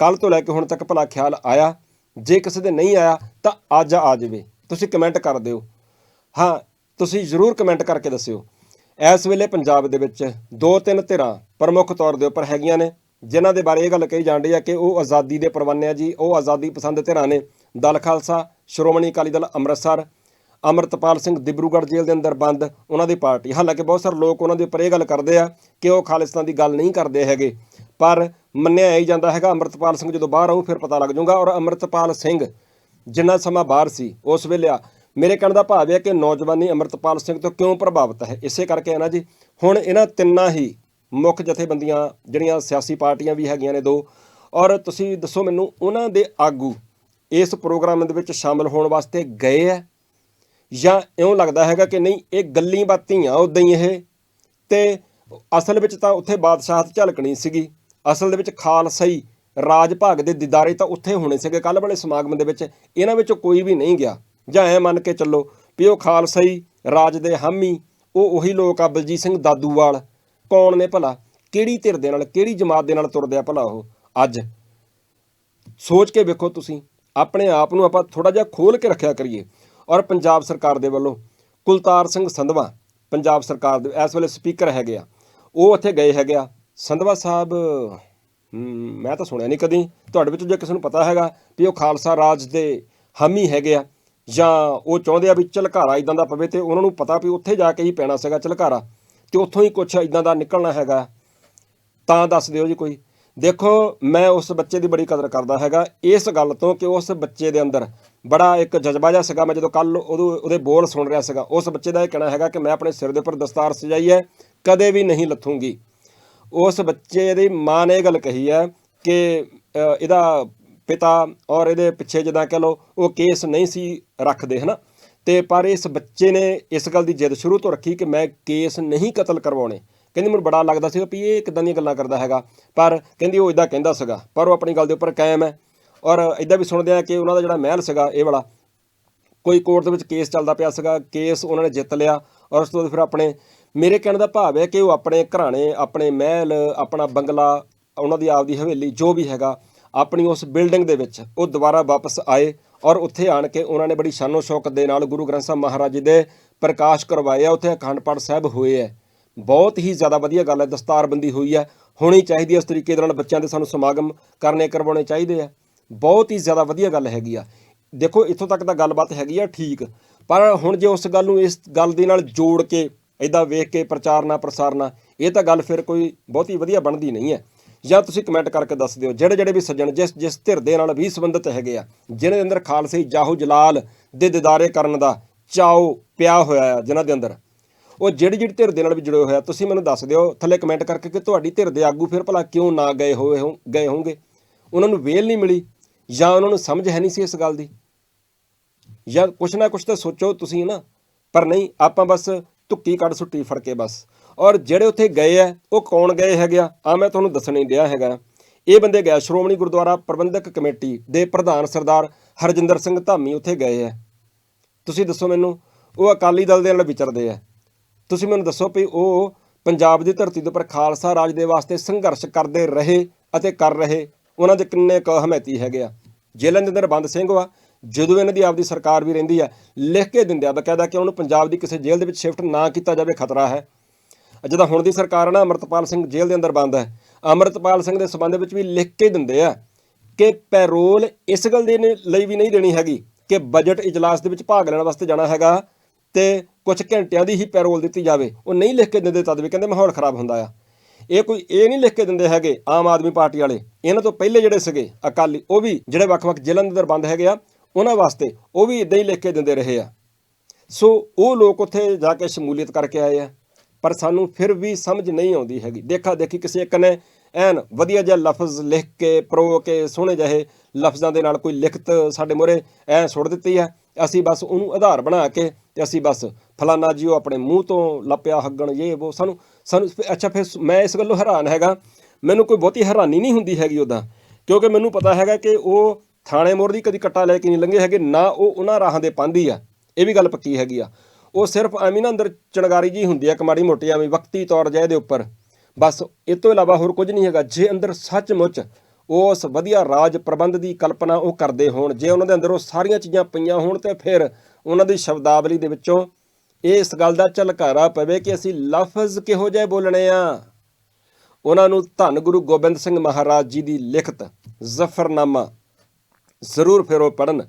ਕੱਲ ਤੋਂ ਲੈ ਕੇ ਹੁਣ ਤੱਕ ਭਲਾ ਖਿਆਲ ਆਇਆ? ਜੇ ਕਿਸੇ ਦੇ ਨਹੀਂ ਆਇਆ, ਤਾਂ ਅੱਜ ਆ ਜਾਵੇ। ਤੁਸੀਂ ਕਮੈਂਟ ਕਰ ਦਿਓ। ਹਾਂ, ਤੁਸੀਂ ਜ਼ਰੂਰ ਕਮੈਂਟ ਕਰਕੇ ਦੱਸਿਓ। ਇਸ ਵੇਲੇ ਪੰਜਾਬ ਦੇ ਵਿੱਚ ਦੋ ਤਿੰਨ ਧਿਰਾਂ ਪ੍ਰਮੁੱਖ ਤੌਰ ਦੇ ਉੱਪਰ ਹੈਗੀਆਂ ਨੇ। ਜਿਨ੍ਹਾਂ ਦੇ ਬਾਰੇ ਇਹ ਗੱਲ ਕਹੀ ਜਾਂਦੀ ਹੈ ਕਿ ਉਹ ਆਜ਼ਾਦੀ ਦੇ ਪਰਵਾਨੇ ਆ ਜੀ, ਉਹ ਆਜ਼ਾਦੀ ਪਸੰਦ ਧਿਰਾਂ ਨੇ। ਦਲ ਖਾਲਸਾ, ਸ਼੍ਰੋਮਣੀ ਅਕਾਲੀ ਦਲ ਅੰਮ੍ਰਿਤਸਰ, ਅਮਰਤਪਾਲ ਸਿੰਘ ਦਿਬਰੂਗੜ੍ਹ ਜੇਲ੍ਹ ਦੇ ਅੰਦਰ ਬੰਦ, ਉਹਨਾਂ ਦੀ ਪਾਰਟੀ। ਹਾਲਾਂਕਿ ਬਹੁਤ ਸਾਰੇ ਲੋਕ ਉਹਨਾਂ ਦੇ ਉੱਪਰ ਇਹ ਗੱਲ ਕਰਦੇ ਆ ਕਿ ਉਹ ਖਾਲਿਸਤਾਨ ਦੀ ਗੱਲ ਨਹੀਂ ਕਰਦੇ ਹੈਗੇ। ਪਰ ਮੰਨਿਆ ਹੀ ਜਾਂਦਾ ਹੈਗਾ, ਅਮਰਤਪਾਲ ਸਿੰਘ ਜਦੋਂ ਬਾਹਰ ਆਊ, ਫਿਰ ਪਤਾ ਲੱਗ ਜਾਊਗਾ। ਔਰ ਅਮਰਤਪਾਲ ਸਿੰਘ ਜਿੰਨਾ ਸਮਾਂ ਬਾਹਰ ਸੀ, ਉਸ ਵੇਲੇ ਆ। ਮੇਰੇ ਕਹਿਣ ਦਾ ਭਾਵ ਹੈ ਕਿ ਨੌਜਵਾਨੀ ਅਮਰਤਪਾਲ ਸਿੰਘ ਤੋਂ ਕਿਉਂ ਪ੍ਰਭਾਵਿਤ ਹੈ? ਇਸੇ ਕਰਕੇ ਹੈ ਨਾ ਜੀ, ਹੁਣ ਇਹਨਾਂ ਤਿੰਨਾਂ ਹੀ ਮੁੱਖ ਜਥੇਬੰਦੀਆਂ ਜਿਹੜੀਆਂ ਸਿਆਸੀ ਪਾਰਟੀਆਂ ਵੀ ਹੈਗੀਆਂ ਨੇ ਦੋ। ਔਰ ਤੁਸੀਂ ਦੱਸੋ ਮੈਨੂੰ, ਉਹਨਾਂ ਦੇ ਆਗੂ ਇਸ ਪ੍ਰੋਗਰਾਮ ਦੇ ਵਿੱਚ ਸ਼ਾਮਲ ਹੋਣ ਵਾਸਤੇ ਗਏ ਹੈ ਜਾਂ ਇਉਂ ਲੱਗਦਾ ਹੈਗਾ ਕਿ ਨਹੀਂ, ਇਹ ਗੱਲੀ ਬਾਤੀਆਂ ਉਦਾਂ ਹੀ ਇਹ? ਤੇ ਅਸਲ ਵਿੱਚ ਤਾਂ ਉੱਥੇ ਬਾਦਸ਼ਾਹਤ ਝਲਕਣੀ ਸੀਗੀ। ਅਸਲ ਦੇ ਵਿੱਚ ਖਾਲਸਾਈ ਰਾਜ ਭਾਗ ਦੇ ਦਿਦਾਰੇ ਤਾਂ ਉੱਥੇ ਹੋਣੇ ਸੀਗੇ। ਕੱਲ ਵਾਲੇ ਸਮਾਗਮ ਦੇ ਵਿੱਚ ਇਹਨਾਂ ਵਿੱਚੋਂ ਕੋਈ ਵੀ ਨਹੀਂ ਗਿਆ। ਜਾਂ ਐ ਮੰਨ ਕੇ ਚੱਲੋ ਵੀ ਉਹ ਖਾਲਸਾਈ ਰਾਜ ਦੇ ਹਾਮੀ, ਉਹ ਉਹੀ ਲੋਕ ਆ ਬਲਜੀਤ ਸਿੰਘ ਦਾਦੂਵਾਲ। ਕੌਣ ਨੇ ਭਲਾ? ਕਿਹੜੀ ਧਿਰ ਦੇ ਨਾਲ, ਕਿਹੜੀ ਜਮਾਤ ਦੇ ਨਾਲ ਤੁਰਦੇ ਆ ਭਲਾ ਉਹ? ਅੱਜ। ਸੋਚ ਕੇ ਵੇਖੋ ਤੁਸੀਂ। ਆਪਣੇ ਆਪ ਨੂੰ ਆਪਾਂ ਥੋੜਾ ਜਿਹਾ ਖੋਲ ਕੇ ਰੱਖਿਆ ਕਰੀਏ। ਔਰ ਪੰਜਾਬ ਸਰਕਾਰ ਦੇ ਵੱਲੋਂ ਕੁਲਤਾਰ ਸਿੰਘ ਸੰਧਵਾ, ਪੰਜਾਬ ਸਰਕਾਰ ਦੇ, ਇਸ ਵੇਲੇ ਸਪੀਕਰ ਹੈਗੇ ਆ। ਉਹ ਉੱਥੇ ਗਏ ਹੈਗੇ ਆ। ਸੰਧਵਾ ਸਾਹਿਬ ਮੈਂ ਤਾਂ ਸੁਣਿਆ ਨਹੀਂ ਕਦੀ। ਤੁਹਾਡੇ ਵਿੱਚੋਂ ਜੇ ਕਿਸੇ ਨੂੰ ਪਤਾ ਹੈਗਾ ਵੀ ਉਹ ਖਾਲਸਾ ਰਾਜ ਦੇ ਹਾਮੀ ਹੈਗੇ ਆ, ਜਾਂ ਉਹ ਚਾਹੁੰਦੇ ਆ ਵੀ ਝਲਕਾਰਾ ਇਦਾਂ ਦਾ ਪਵੇ ਤੇ ਉਹਨਾਂ ਨੂੰ ਪਤਾ ਵੀ ਉੱਥੇ ਜਾ ਕੇ ਹੀ ਪੈਣਾ ਸੀਗਾ ਝਲਕਾਰਾ। ਤੇ ਉੱਥੋਂ ਹੀ ਕੁਝ ਇਦਾਂ ਦਾ ਨਿਕਲਣਾ ਹੈਗਾ। ਤਾਂ ਦੱਸ ਦਿਓ ਜੀ ਕੋਈ। ਦੇਖੋ, ਮੈਂ ਉਸ ਬੱਚੇ ਦੀ ਬੜੀ ਕਦਰ ਕਰਦਾ ਹੈਗਾ। ਇਸ ਗੱਲ ਤੋਂ ਕਿ ਉਸ ਬੱਚੇ ਦੇ ਅੰਦਰ ਬੜਾ ਇੱਕ ਜਜ਼ਬਾ ਜਿਹਾ ਸੀਗਾ। ਮੈਂ ਜਦੋਂ ਕੱਲ ਉਹਦੇ ਬੋਲ ਸੁਣ ਰਿਹਾ ਸੀਗਾ, ਉਸ ਬੱਚੇ ਦਾ ਇਹ ਕਹਿਣਾ ਹੈਗਾ ਕਿ ਮੈਂ ਆਪਣੇ ਸਿਰ ਦੇ ਉੱਪਰ ਦਸਤਾਰ ਸਜਾਈ ਹੈ, ਕਦੇ ਵੀ ਨਹੀਂ ਲੱਥੂੰਗੀ। ਉਸ ਬੱਚੇ ਦੀ ਮਾਂ ਨੇ ਇਹ ਗੱਲ ਕਹੀ ਹੈ ਕਿ ਇਹਦਾ ਪਿਤਾ ਔਰ ਇਹਦੇ ਪਿੱਛੇ ਜਿੱਦਾਂ ਕਹ ਲਓ, ਉਹ ਕੇਸ ਨਹੀਂ ਸੀ ਰੱਖਦੇ, ਹਨਾ? ਤੇ ਪਰ ਇਸ ਬੱਚੇ ਨੇ ਇਸ ਗੱਲ ਦੀ ਜਿੱਦ ਸ਼ੁਰੂ ਤੋਂ ਰੱਖੀ ਕਿ ਮੈਂ ਕੇਸ ਨਹੀਂ ਕਤਲ ਕਰਵਾਉਣੇ। ਕਹਿੰਦੀ ਮੈਨੂੰ ਬੜਾ ਲੱਗਦਾ ਸੀਗਾ ਵੀ ਇਹ ਕਿਦਾਂ ਦੀਆਂ ਗੱਲਾਂ ਕਰਦਾ ਹੈਗਾ। ਪਰ ਕਹਿੰਦੀ ਉਹ ਇਦਾਂ ਕਹਿੰਦਾ ਸੀਗਾ, ਪਰ ਉਹ ਆਪਣੀ ਗੱਲ ਦੇ ਉੱਪਰ ਕਾਇਮ ਹੈ। ਔਰ ਇਦਾਂ ਵੀ ਸੁਣਦੇ ਆ ਕਿ ਉਹਨਾਂ ਦਾ ਜਿਹੜਾ ਮਹਿਲ ਸੀਗਾ, ਇਹ ਵਾਲਾ, ਕੋਈ ਕੋਰਟ ਦੇ ਵਿੱਚ ਕੇਸ ਚੱਲਦਾ ਪਿਆ ਸੀਗਾ, ਕੇਸ ਉਹਨਾਂ ਨੇ ਜਿੱਤ ਲਿਆ। ਔਰ ਉਸ ਤੋਂ ਬਾਅਦ ਫਿਰ ਆਪਣੇ, ਮੇਰੇ ਕਹਿਣ ਦਾ ਭਾਵ ਹੈ ਕਿ ਉਹ ਆਪਣੇ ਘਰਾਣੇ, ਆਪਣੇ ਮਹਿਲ, ਆਪਣਾ ਬੰਗਲਾ, ਉਹਨਾਂ ਦੀ ਆਪਦੀ ਹਵੇਲੀ, ਜੋ ਵੀ ਹੈਗਾ, ਆਪਣੀ ਉਸ ਬਿਲਡਿੰਗ ਦੇ ਵਿੱਚ ਉਹ ਦੁਬਾਰਾ ਵਾਪਸ ਆਏ। ਔਰ ਉੱਥੇ ਆਣ ਕੇ ਉਹਨਾਂ ਨੇ ਬੜੀ ਸ਼ਾਨੋ ਸ਼ੌਕਤ ਦੇ ਨਾਲ ਗੁਰੂ ਗ੍ਰੰਥ ਸਾਹਿਬ ਮਹਾਰਾਜ ਜੀ ਦੇ ਪ੍ਰਕਾਸ਼ ਕਰਵਾਏ ਆ। ਉੱਥੇ ਅਖੰਡ ਪਾਠ ਸਾਹਿਬ ਹੋਏ ਹੈ ਬਹੁਤ ਹੀ ਜ਼ਿਆਦਾ ਵਧੀਆ ਗੱਲ ਹੈ, ਦਸਤਾਰਬੰਦੀ ਹੋਈ ਹੈ ਹੋਣੀ ਚਾਹੀਦੀ ਹੈ ਇਸ ਤਰੀਕੇ ਦੇ ਨਾਲ ਬੱਚਿਆਂ ਦੇ ਸਾਨੂੰ ਸਮਾਗਮ ਕਰਨੇ ਕਰਵਾਉਣੇ ਚਾਹੀਦੇ ਆ। ਬਹੁਤ ਹੀ ਜ਼ਿਆਦਾ ਵਧੀਆ ਗੱਲ ਹੈਗੀ ਆ। ਦੇਖੋ, ਇੱਥੋਂ ਤੱਕ ਤਾਂ ਗੱਲਬਾਤ ਹੈਗੀ ਆ ਠੀਕ, ਪਰ ਹੁਣ ਜੇ ਉਸ ਗੱਲ ਨੂੰ ਇਸ ਗੱਲ ਦੇ ਨਾਲ ਜੋੜ ਕੇ ਇਦਾਂ ਵੇਖ ਕੇ ਪ੍ਰਚਾਰਨਾ ਪ੍ਰਸਾਰਨਾ ਇਹ ਤਾਂ ਗੱਲ ਫਿਰ ਕੋਈ ਬਹੁਤੀ ਵਧੀਆ ਬਣਦੀ ਨਹੀਂ ਹੈ। ਜਾਂ ਤੁਸੀਂ ਕਮੈਂਟ ਕਰਕੇ ਦੱਸ ਦਿਓ, ਜਿਹੜੇ ਜਿਹੜੇ ਵੀ ਸੱਜਣ ਜਿਸ ਜਿਸ ਧਿਰ ਦੇ ਨਾਲ ਵੀ ਸੰਬੰਧਿਤ ਹੈਗੇ ਆ ਜਿਹਨਾਂ ਦੇ ਅੰਦਰ ਖਾਲਸੇ ਜਾਹੂ ਜਲਾਲ ਦੇ ਦਿਦਾਰੇ ਕਰਨ ਦਾ ਚਾਓ ਪਿਆ ਹੋਇਆ ਆ, ਜਿਨ੍ਹਾਂ ਦੇ ਅੰਦਰ। ਉਹ ਜਿਹੜੀ ਜਿਹੜੀ ਧਿਰ ਦੇ ਨਾਲ ਵੀ ਜੁੜੇ ਹੋਇਆ ਤੁਸੀਂ ਮੈਨੂੰ ਦੱਸ ਦਿਓ, ਥੱਲੇ ਕਮੈਂਟ ਕਰਕੇ ਕਿ ਤੁਹਾਡੀ ਧਿਰ ਦੇ ਆਗੂ ਫਿਰ ਭਲਾ ਕਿਉਂ ਨਾ ਗਏ ਹੋਏ ਹੋ, ਗਏ ਹੋਣਗੇ? ਉਹਨਾਂ ਨੂੰ ਵੇਲ ਨਹੀਂ ਮਿਲੀ, ਜਾਂ ਉਹਨਾਂ ਨੂੰ ਸਮਝ ਹੈ ਨਹੀਂ ਸੀ ਇਸ ਗੱਲ ਦੀ? ਜਾਂ ਕੁਛ ਨਾ ਕੁਛ ਤਾਂ ਸੋਚੋ ਤੁਸੀਂ ਨਾ, ਪਰ ਨਹੀਂ, ਆਪਾਂ ਬਸ ਧੁੱਕੀ ਕੱਢ ਸੁੱਟੀ ਫੜ ਕੇ ਬਸ। ਔਰ ਜਿਹੜੇ ਉੱਥੇ ਗਏ ਆ, ਉਹ ਕੌਣ ਗਏ ਹੈਗੇ ਆ? ਆ ਮੈਂ ਤੁਹਾਨੂੰ ਦੱਸਣ ਨਹੀਂ ਦਿਆ ਹੈਗਾ। ਇਹ ਬੰਦੇ ਗਏ ਸ਼੍ਰੋਮਣੀ ਗੁਰਦੁਆਰਾ ਪ੍ਰਬੰਧਕ ਕਮੇਟੀ ਦੇ ਪ੍ਰਧਾਨ ਸਰਦਾਰ ਹਰਜਿੰਦਰ ਸਿੰਘ ਧਾਮੀ ਉੱਥੇ ਗਏ ਆ। ਤੁਸੀਂ ਦੱਸੋ ਮੈਨੂੰ, ਉਹ ਅਕਾਲੀ ਦਲ ਦੇ ਨਾਲ ਵਿਚਰਦੇ ਆ। ਤੁਸੀਂ ਮੈਨੂੰ ਦੱਸੋ ਵੀ ਉਹ ਪੰਜਾਬ ਦੀ ਧਰਤੀ ਦੇ ਉੱਪਰ ਖਾਲਸਾ ਰਾਜ ਦੇ ਵਾਸਤੇ ਸੰਘਰਸ਼ ਕਰਦੇ ਰਹੇ ਅਤੇ ਕਰ ਰਹੇ, ਉਹਨਾਂ ਦੇ ਕਿੰਨੇ ਕੁ ਹਮਾਇਤੀ ਹੈਗੇ ਆ। ਜੇਲ੍ਹਾਂ ਦੇ ਅੰਦਰ ਬੰਦ ਸਿੰਘ ਵਾ, ਜਦੋਂ ਇਹਨਾਂ ਦੀ ਆਪਦੀ ਸਰਕਾਰ ਵੀ ਰਹਿੰਦੀ ਆ, ਲਿਖ ਕੇ ਦਿੰਦੇ ਆ ਬਕਾਇਦਾ ਕਿ ਉਹਨੂੰ ਪੰਜਾਬ ਦੀ ਕਿਸੇ ਜੇਲ੍ਹ ਦੇ ਵਿੱਚ ਸ਼ਿਫਟ ਨਾ ਕੀਤਾ ਜਾਵੇ, ਖਤਰਾ ਹੈ। ਜਦੋਂ ਹੁਣ ਦੀ ਸਰਕਾਰ ਨਾ, ਅਮਰਤਪਾਲ ਸਿੰਘ ਜੇਲ੍ਹ ਦੇ ਅੰਦਰ ਬੰਦ ਹੈ। ਅਮਰਤਪਾਲ ਸਿੰਘ ਦੇ ਸਬੰਧ ਵਿੱਚ ਵੀ ਲਿਖ ਕੇ ਦਿੰਦੇ ਆ ਕਿ ਪੈਰੋਲ ਇਸ ਗੱਲ ਦੇ ਲਈ ਵੀ ਨਹੀਂ ਦੇਣੀ ਹੈਗੀ ਕਿ ਬਜਟ ਇਜਲਾਸ ਦੇ ਵਿੱਚ ਭਾਗ ਲੈਣ ਵਾਸਤੇ ਜਾਣਾ ਹੈਗਾ ਤੇ ਕੁਝ ਘੰਟਿਆਂ ਦੀ ਹੀ ਪੈਰੋਲ ਦਿੱਤੀ ਜਾਵੇ। ਉਹ ਨਹੀਂ ਲਿਖ ਕੇ ਦਿੰਦੇ ਤਦ ਵੀ ਕਹਿੰਦੇ ਮਾਹੌਲ ਖਰਾਬ ਹੁੰਦਾ ਆ। ਇਹ ਕੋਈ, ਇਹ ਨਹੀਂ ਲਿਖ ਕੇ ਦਿੰਦੇ ਹੈਗੇ ਆਮ ਆਦਮੀ ਪਾਰਟੀ ਵਾਲੇ। ਇਹਨਾਂ ਤੋਂ ਪਹਿਲੇ ਜਿਹੜੇ ਸੀਗੇ ਅਕਾਲੀ, ਉਹ ਵੀ ਜਿਹੜੇ ਵੱਖ-ਵੱਖ ਜ਼ਿਲ੍ਹਿਆਂ ਦੇ ਅੰਦਰ ਬੰਦ ਹੈਗੇ ਆ, ਉਹਨਾਂ ਵਾਸਤੇ ਉਹ ਵੀ ਇਦਾਂ ਹੀ ਲਿਖ ਕੇ ਦਿੰਦੇ ਰਹੇ ਆ। ਸੋ ਉਹ ਲੋਕ ਉੱਥੇ ਜਾ ਕੇ ਸ਼ਮੂਲੀਅਤ ਕਰਕੇ ਆਏ ਆ। ਪਰ ਸਾਨੂੰ ਫਿਰ ਵੀ ਸਮਝ ਨਹੀਂ ਆਉਂਦੀ ਹੈਗੀ। ਦੇਖਾ ਦੇਖੀ ਕਿਸੇ ਇੱਕ ਨੇ ਐਨ ਵਧੀਆ ਜਿਹਾ ਲਫ਼ਜ਼ ਲਿਖ ਕੇ, ਪਰੋ ਕੇ, ਸੋਹਣੇ ਜਿਹੇ ਲਫ਼ਜ਼ਾਂ ਦੇ ਨਾਲ ਕੋਈ ਲਿਖਤ ਸਾਡੇ ਮੂਹਰੇ ਐ ਸੁੱਟ ਦਿੱਤੀ ਹੈ, ਅਸੀਂ ਬਸ ਉਹਨੂੰ ਆਧਾਰ ਬਣਾ ਕੇ ਤੇ ਅਸੀਂ ਬਸ ਫਲਾਨਾ ਜੀ ਉਹ ਆਪਣੇ ਮੂੰਹ ਤੋਂ ਲੱਪਿਆ ਹੱਗਣ ਇਹ ਉਹ ਸਾਨੂੰ ਸਾਨੂੰ ਅੱਛਾ ਫਿਰ ਮੈਂ ਇਸ ਗੱਲੋਂ ਹੈਰਾਨ ਹੈਗਾ। ਮੈਨੂੰ ਕੋਈ ਬਹੁਤੀ ਹੈਰਾਨੀ ਨਹੀਂ ਹੁੰਦੀ ਹੈਗੀ ਉਦਾਂ ਕਿਉਂਕਿ ਮੈਨੂੰ ਪਤਾ ਹੈਗਾ ਕਿ ਉਹ ਥਾਣੇ ਮੋੜ ਦੀ ਕਦੀ ਕੱਟਾ ਲੈ ਕੇ ਨਹੀਂ ਲੰਘੇ ਹੈਗੇ, ਨਾ ਉਹ ਉਹਨਾਂ ਰਾਹਾਂ ਦੇ ਪਾਂਦੀ ਆ। ਇਹ ਵੀ ਗੱਲ ਪੱਕੀ ਹੈਗੀ ਆ। ਉਹ ਸਿਰਫ ਐਵੇਂ ਨਾ ਅੰਦਰ ਚਣਗਾਰੀ ਜੀ ਹੁੰਦੀ ਆ ਕਮਾੜੀ ਮੋਟੀ ਐਵੇਂ ਵਕਤੀ ਤੌਰ ਜੇ ਦੇ ਉੱਪਰ। ਬਸ ਇਹ ਤੋਂ ਇਲਾਵਾ ਹੋਰ ਕੁਝ ਨਹੀਂ ਹੈਗਾ। ਜੇ ਅੰਦਰ ਸੱਚਮੁੱਚ ਉਸ ਵਧੀਆ ਰਾਜ ਪ੍ਰਬੰਧ ਦੀ ਕਲਪਨਾ ਉਹ ਕਰਦੇ ਹੋਣ, ਜੇ ਉਹਨਾਂ ਦੇ ਅੰਦਰ ਉਹ ਸਾਰੀਆਂ ਚੀਜ਼ਾਂ ਪਈਆਂ ਹੋਣ ਤੇ ਫਿਰ ਉਹਨਾਂ ਦੀ ਸ਼ਬਦਾਵਲੀ ਦੇ ਵਿੱਚੋਂ ਇਸ ਗੱਲ ਦਾ ਝਲਕਾਰਾ ਪਵੇ ਕਿ ਅਸੀਂ ਲਫ਼ਜ਼ ਕਿਹੋ ਜਿਹੇ ਬੋਲਣੇ ਆ। ਉਹਨਾਂ ਨੂੰ ਧੰਨ ਗੁਰੂ ਗੋਬਿੰਦ ਸਿੰਘ ਮਹਾਰਾਜ ਜੀ ਦੀ ਲਿਖਤ ਜ਼ਫਰਨਾਮਾ ਜ਼ਰੂਰ ਫਿਰ ਉਹ ਪੜਨ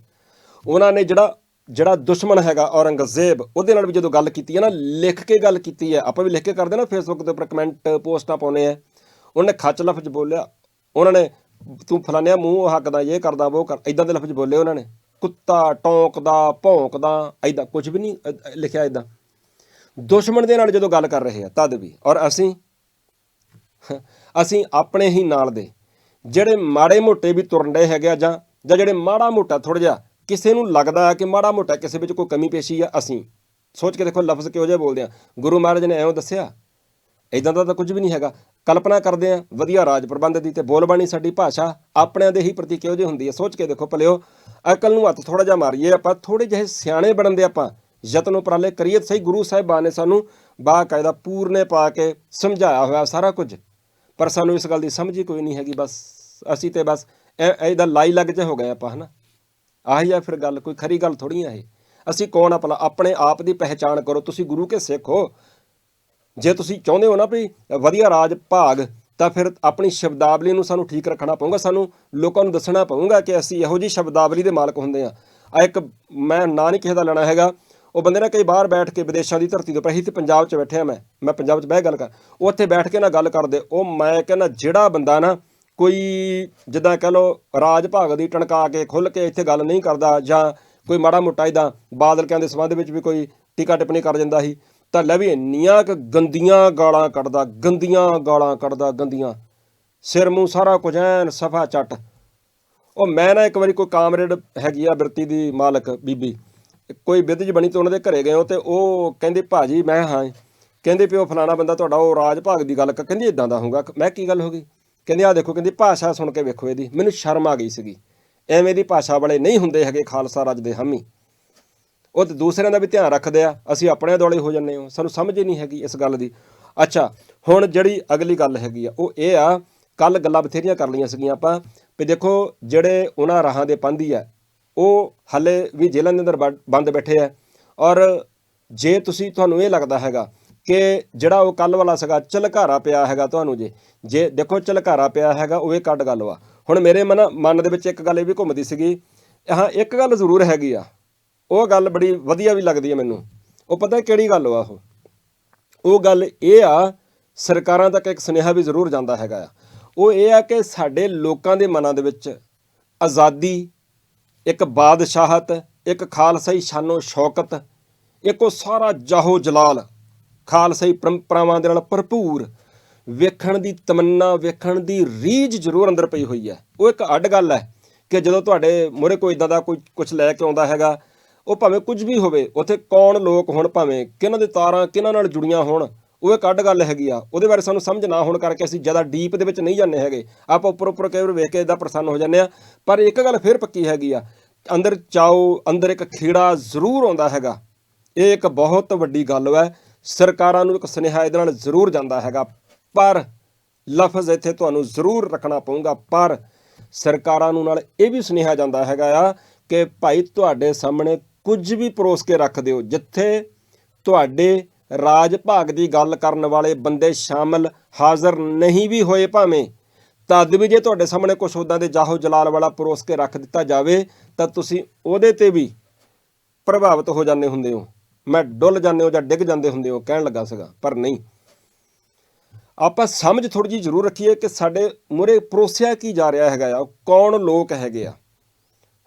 ਉਹਨਾਂ ਨੇ ਜਿਹੜਾ ਜਿਹੜਾ ਦੁਸ਼ਮਣ ਹੈਗਾ ਔਰੰਗਜ਼ੇਬ, ਉਹਦੇ ਨਾਲ ਵੀ ਜਦੋਂ ਗੱਲ ਕੀਤੀ ਹੈ ਨਾ, ਲਿਖ ਕੇ ਗੱਲ ਕੀਤੀ ਹੈ। ਆਪਾਂ ਵੀ ਲਿਖ ਕੇ ਕਰਦੇ ਨਾ ਫੇਸਬੁੱਕ ਦੇ ਉੱਪਰ ਕਮੈਂਟ ਪੋਸਟਾਂ ਪਾਉਨੇ ਆ ਉਹਨੇ ਖੱਚ ਲਫ਼ਜ਼ ਬੋਲਿਆ। ਉਹਨਾਂ ਨੇ, ਤੂੰ ਫਲਾਨਿਆ ਮੂੰਹ ਹੱਕਦਾ, ਇਹ ਕਰਦਾ ਉਹ ਕਰ ਇਦਾਂ ਦੇ ਲਫ਼ਜ਼ ਬੋਲੇ ਉਹਨਾਂ ਨੇ। ਕੁੱਤਾ ਟੌਂਕਦਾ, ਭੌਂਕਦਾ ਐਦਾਂ ਕੁਝ ਵੀ ਨਹੀਂ ਲਿਖਿਆ ਇਦਾਂ ਦੁਸ਼ਮਣ ਦੇ ਨਾਲ ਜਦੋਂ ਗੱਲ ਕਰ ਰਹੇ ਆ, ਤਦ ਵੀ। ਔਰ ਅਸੀਂ ਅਸੀਂ ਆਪਣੇ ਹੀ ਨਾਲ ਦੇ। ਜਿਹੜੇ ਮਾੜੇ ਮੋਟੇ ਵੀ ਤੁਰਨਦੇ ਹੈਗੇ ਆ ਜਾਂ ਜਾਂ ਜਿਹੜੇ ਮਾੜਾ ਮੋਟਾ ਥੋੜਾ ਜਿਹਾ ਕਿਸੇ ਨੂੰ ਲੱਗਦਾ ਹੈ ਕਿ ਮਾੜਾ ਮੋਟਾ ਕਿਸੇ ਵਿੱਚ ਕੋਈ ਕਮੀ ਪੇਸ਼ੀ ਆ, ਅਸੀਂ। ਸੋਚ ਕੇ ਦੇਖੋ, ਲਫ਼ਜ਼ ਕਿਹੋ ਜਿਹੇ ਬੋਲਦੇ ਆ। ਗੁਰੂ ਮਹਾਰਾਜ ਨੇ ਐਵੇਂ ਦੱਸਿਆ ਇਦਾਂ ਦਾ ਤਾਂ ਕੁਝ ਵੀ ਨਹੀਂ ਹੈਗਾ। ਕਲਪਨਾ ਕਰਦੇ ਆ, ਵਧੀਆ ਰਾਜ ਪ੍ਰਬੰਧ ਦੀ ਤੇ ਬੋਲਬਾਣੀ ਸਾਡੀ ਭਾਸ਼ਾ ਆਪਣਿਆਂ ਦੇ ਹੀ ਪ੍ਰਤੀ ਕਿਹੋ ਜਿਹੀ ਹੁੰਦੀ ਹੈ। ਸੋਚ ਕੇ ਦੇਖੋ, ਭਲਿਓ, ਅਕਲ ਨੂੰ ਹੱਥ ਥੋੜਾ ਜਿਹਾ ਮਾਰੀਏ ਆਪਾਂ ਥੋੜੇ ਜਿਹੇ ਸਿਆਣੇ ਬਣਨ ਦੇ ਆਪਾਂ ਯਤਨ ਉਪਰਾਲੇ ਕਰੀਏ ਸਹੀ। ਗੁਰੂ ਸਾਹਿਬਾਨ ਨੇ ਸਾਨੂੰ ਬਾਕਾਇਦਾ ਪੂਰਨੇ ਪਾ ਕੇ ਸਮਝਾਇਆ ਹੋਇਆ ਸਾਰਾ ਕੁਝ। ਪਰ ਸਾਨੂੰ ਇਸ ਗੱਲ ਦੀ ਸਮਝ ਹੀ ਕੋਈ ਨਹੀਂ ਹੈਗੀ, ਬਸ ਅਸੀਂ ਤੇ ਬਸ ਇਹ ਇਹਦਾ ਲਾਈ ਲੱਗ ਜੇ ਹੋ ਗਏ ਆਪਾਂ, ਹਨਾ? ਆਹੀ ਆ ਫਿਰ ਗੱਲ, ਕੋਈ ਖਰੀ ਗੱਲ ਥੋੜੀ ਆ ਇਹ। ਅਸੀਂ ਕੌਣ ਆ ਭਲਾ? ਆਪਣੇ ਆਪ ਦੀ ਪਹਿਚਾਣ ਕਰੋ। ਤੁਸੀਂ ਗੁਰੂ ਕੇ ਸਿੱਖ ਹੋ। ਜੇ ਤੁਸੀਂ ਚਾਹੁੰਦੇ ਹੋ ਨਾ ਵੀ ਵਧੀਆ ਰਾਜ, ਭਾਗ, ਤਾਂ ਫਿਰ ਆਪਣੀ ਸ਼ਬਦਾਵਲੀ ਨੂੰ ਸਾਨੂੰ ਠੀਕ ਰੱਖਣਾ ਪਊਗਾ। ਸਾਨੂੰ ਲੋਕਾਂ ਨੂੰ ਦੱਸਣਾ ਪਊਗਾ ਕਿ ਅਸੀਂ ਇਹੋ ਜੀ ਸ਼ਬਦਾਵਲੀ ਦੇ ਮਾਲਕ ਹੁੰਦੇ ਆ। ਆ ਇੱਕ ਮੈਂ ਨਾਂ ਨਹੀਂ ਕਿਸੇ ਦਾ ਲੈਣਾ ਹੈਗਾ। ਉਹ ਬੰਦੇ ਨਾ ਕਈ ਬਾਹਰ ਬੈਠ ਕੇ ਵਿਦੇਸ਼ਾਂ ਦੀ ਧਰਤੀ ਤੋਂ ਪਈ ਤੇ ਪੰਜਾਬ 'ਚ ਬੈਠਿਆ ਮੈਂ। ਮੈਂ ਪੰਜਾਬ 'ਚ ਬਹਿ ਗੱਲ ਕਰ ਉਹ ਉੱਥੇ ਬੈਠ ਕੇ ਨਾ ਗੱਲ ਕਰਦੇ। ਉਹ ਮੈਂ ਕਹਿੰਦਾ ਜਿਹੜਾ ਬੰਦਾ ਨਾ ਕੋਈ ਜਿੱਦਾਂ ਕਹ ਲਓ ਰਾਜ ਭਾਗ ਦੀ ਟਣਕਾ ਕੇ ਖੁੱਲ ਕੇ ਇੱਥੇ ਗੱਲ ਨਹੀਂ ਕਰਦਾ ਜਾਂ ਕੋਈ ਮਾੜਾ ਮੋਟਾ ਇਦਾਂ ਬਾਦਲਕਿਆਂ ਦੇ ਸੰਬੰਧ ਵਿੱਚ ਵੀ ਕੋਈ ਟੀਕਾ ਟਿੱਪਣੀ ਕਰ ਜਾਂਦਾ ਸੀ, ਤਾਂ ਲੈ ਵੀ ਇੰਨੀਆਂ ਕੁ ਗੰਦੀਆਂ ਗਾਲਾਂ ਕੱਢਦਾ, ਗੰਦੀਆਂ ਗਾਲਾਂ ਕੱਢਦਾ, ਗੰਦੀਆਂ। ਸਿਰ ਮੂੰਹ ਸਾਰਾ ਕੁਝ ਐਨ ਸਫਾ ਚੱਟ। ਉਹ ਮੈਂ ਨਾ ਇੱਕ ਵਾਰੀ ਕੋਈ ਕਾਮਰੇਡ ਹੈਗੀ ਆ ਬਿਰਤੀ ਦੀ ਮਾਲਕ ਬੀਬੀ, ਕੋਈ ਵਿਦਜ ਬਣੀ ਤੇ ਉਹਨਾਂ ਦੇ ਘਰੇ ਗਏ ਹੋ ਤੇ ਉਹ ਕਹਿੰਦੇ, ਭਾਜੀ, ਮੈਂ ਹਾਂ ਕਹਿੰਦੇ, ਪਿਓ, ਫਲਾਣਾ ਬੰਦਾ ਤੁਹਾਡਾ ਉਹ ਰਾਜ ਭਾਗ ਦੀ ਗੱਲ ਕਹਿੰਦੀ ਇਦਾਂ ਦਾ ਹੋਊਗਾ। ਮੈਂ ਕੀ ਗੱਲ ਹੋ ਗਈ? ਕਹਿੰਦੇ ਆ ਦੇਖੋ, ਕਹਿੰਦੀ, ਭਾਸ਼ਾ ਸੁਣ ਕੇ ਵੇਖੋ ਇਹਦੀ, ਮੈਨੂੰ ਸ਼ਰਮ ਆ ਗਈ ਸੀਗੀ। ਐਵੇਂ ਦੀ ਭਾਸ਼ਾ ਵਾਲੇ ਨਹੀਂ ਹੁੰਦੇ ਹੈਗੇ ਖਾਲਸਾ ਰਾਜ ਦੇ ਹਾਮੀ। ਉਹ ਤੇ ਦੂਸਰਿਆਂ ਦਾ ਵੀ ਧਿਆਨ ਰੱਖਦੇ ਆ, ਅਸੀਂ ਆਪਣੇ ਦੁਆਲੇ ਹੋ ਜੰਨੇ ਹਾਂ। ਸਾਨੂੰ ਸਮਝ ਹੀ ਨਹੀਂ ਹੈਗੀ ਇਸ ਗੱਲ ਦੀ। ਅੱਛਾ, ਹੁਣ ਜਿਹੜੀ ਅਗਲੀ ਗੱਲ ਹੈਗੀ ਆ, ਉਹ ਇਹ ਆ ਕੱਲ ਗੱਲਾਂ ਬਥੇਰੀਆਂ ਕਰ ਲਈਆਂ ਸੀਗੀਆਂ ਆਪਾਂ, ਵੀ ਦੇਖੋ, ਜਿਹੜੇ ਉਹਨਾਂ ਰਾਹਾਂ ਦੇ ਪੰਧੀ ਆ, ਉਹ ਹੱਲੇ ਵੀ ਜੇਲ੍ਹਾਂ ਦੇ ਅੰਦਰ ਬੰਦ- ਬੰਦ ਬੈਠੇ ਆ। ਔਰ ਜੇ ਤੁਸੀਂ, ਤੁਹਾਨੂੰ ਇਹ ਲੱਗਦਾ ਹੈਗਾ ਕਿ ਜਿਹੜਾ ਉਹ ਕੱਲ ਵਾਲਾ ਸੀਗਾ, ਝਲਕਾਰਾ ਪਿਆ ਹੈਗਾ ਤੁਹਾਨੂੰ ਜੇ। ਜੇ ਦੇਖੋ ਝਲਕਾਰਾ ਪਿਆ ਹੈਗਾ, ਉਹ ਇਹ ਕੱਢ ਗੱਲ ਵਾ। ਹੁਣ ਮੇਰੇ ਮਨ ਮਨ ਦੇ ਵਿੱਚ ਇੱਕ ਗੱਲ ਇਹ ਵੀ ਘੁੰਮਦੀ ਸੀਗੀ, ਹਾਂ, ਇੱਕ ਗੱਲ ਜ਼ਰੂਰ ਹੈਗੀ ਆ। ਉਹ ਗੱਲ ਬੜੀ ਵਧੀਆ ਵੀ ਲੱਗਦੀ ਹੈ ਮੈਨੂੰ। ਉਹ ਪਤਾ ਕਿਹੜੀ ਗੱਲ ਵਾ ਉਹ? ਉਹ ਗੱਲ ਇਹ ਆ, ਸਰਕਾਰਾਂ ਤੱਕ ਇੱਕ ਸੁਨੇਹਾ ਵੀ ਜ਼ਰੂਰ ਜਾਂਦਾ ਹੈਗਾ ਆ। ਉਹ ਇਹ ਆ ਕਿ ਸਾਡੇ ਲੋਕਾਂ ਦੇ ਮਨਾਂ ਦੇ ਵਿੱਚ ਆਜ਼ਾਦੀ, ਇੱਕ ਬਾਦਸ਼ਾਹਤ, ਇੱਕ ਖਾਲਸਾਈ ਸ਼ਾਨੋ ਸ਼ੌਕਤ, ਇੱਕ ਉਹ ਸਾਰਾ ਜਾਹੋ ਜਲਾਲ ਖਾਲਸਾਈ ਪਰੰਪਰਾਵਾਂ ਦੇ ਨਾਲ ਭਰਪੂਰ ਵੇਖਣ ਦੀ ਤਮੰਨਾ, ਵੇਖਣ ਦੀ ਰੀਝ ਜ਼ਰੂਰ ਅੰਦਰ ਪਈ ਹੋਈ ਹੈ। ਉਹ ਇੱਕ ਅੱਡ ਗੱਲ ਹੈ ਕਿ ਜਦੋਂ ਤੁਹਾਡੇ ਮੂਹਰੇ ਕੋਈ ਇਦਾਂ ਦਾ ਕੋਈ ਕੁਝ ਲੈ ਕੇ ਆਉਂਦਾ ਹੈਗਾ, ਉਹ ਭਾਵੇਂ ਕੁਝ ਵੀ ਹੋਵੇ, ਉੱਥੇ ਕੌਣ ਲੋਕ ਹੋਣ ਭਾਵੇਂ ਕਿਹਨਾਂ ਦੇ ਤਾਰਾਂ ਕਿਹਨਾਂ ਨਾਲ ਜੁੜੀਆਂ ਹੋਣ, ਉਹ ਇੱਕ ਅੱਡ ਗੱਲ ਹੈਗੀ ਆ। ਉਹਦੇ ਬਾਰੇ ਸਾਨੂੰ ਸਮਝ ਨਾ ਹੋਣ ਕਰਕੇ ਅਸੀਂ ਜ਼ਿਆਦਾ ਡੀਪ ਦੇ ਵਿੱਚ ਨਹੀਂ ਜਾਂਦੇ ਹੈਗੇ। ਆਪਾਂ ਉੱਪਰ ਉੱਪਰ ਕਈ ਵਾਰ ਵੇਖ ਕੇ ਇਦਾਂ ਪ੍ਰਸੰਨ ਹੋ ਜਾਂਦੇ ਆ। ਪਰ ਇੱਕ ਗੱਲ ਫੇਰ ਪੱਕੀ ਹੈਗੀ ਆ, ਅੰਦਰ ਚਾਓ, ਅੰਦਰ ਇੱਕ ਖੀੜਾ ਜ਼ਰੂਰ ਆਉਂਦਾ ਹੈਗਾ। ਇਹ ਇੱਕ ਬਹੁਤ ਵੱਡੀ ਗੱਲ ਹੈ ਸਰਕਾਰਾਂ ਨੂੰ ਇੱਕ ਸੁਨੇਹਾ ਇਹਦੇ ਨਾਲ ਜ਼ਰੂਰ ਜਾਂਦਾ ਹੈਗਾ, ਪਰ ਲਫ਼ਜ਼ ਇੱਥੇ ਤੁਹਾਨੂੰ ਜ਼ਰੂਰ ਰੱਖਣਾ ਪਊਗਾ, ਪਰ ਸਰਕਾਰਾਂ ਨੂੰ ਨਾਲ ਇਹ ਵੀ ਸੁਨੇਹਾ ਜਾਂਦਾ ਹੈਗਾ ਆ ਕਿ ਭਾਈ ਤੁਹਾਡੇ ਸਾਹਮਣੇ ਕੁਝ ਵੀ ਪਰੋਸ ਕੇ ਰੱਖ ਦਿਓ, ਜਿੱਥੇ ਤੁਹਾਡੇ ਰਾਜ ਭਾਗ ਦੀ ਗੱਲ ਕਰਨ ਵਾਲੇ ਬੰਦੇ ਸ਼ਾਮਲ ਹਾਜ਼ਰ ਨਹੀਂ ਵੀ ਹੋਏ ਭਾਵੇਂ, ਤਦ ਵੀ ਜੇ ਤੁਹਾਡੇ ਸਾਹਮਣੇ ਕੁਝ ਉਦਾਂ ਦੇ ਜਾਹੋ ਜਲਾਲ ਵਾਲਾ ਪਰੋਸ ਕੇ ਰੱਖ ਦਿੱਤਾ ਜਾਵੇ, ਤਾਂ ਤੁਸੀਂ ਉਹਦੇ ਤੇ ਵੀ ਪ੍ਰਭਾਵਿਤ ਹੋ ਜਾਂਦੇ ਹੁੰਦੇ ਹੋ। ਮੈਂ ਡੁੱਲ ਜਾਂਦੇ ਹੋ ਜਾਂ ਡਿੱਗ ਜਾਂਦੇ ਹੁੰਦੇ ਹੋ ਕਹਿਣ ਲੱਗਾ ਸੀਗਾ ਪਰ ਨਹੀਂ। ਆਪਾਂ ਸਮਝ ਥੋੜੀ ਜੀ ਜ਼ਰੂਰ ਰੱਖੀਏ ਕਿ ਸਾਡੇ ਮੂਹਰੇ ਪਰੋਸਿਆ ਕੀ ਜਾ ਰਿਹਾ ਹੈਗਾ ਆ ਕੌਣ ਲੋਕ ਹੈਗੇ ਆ।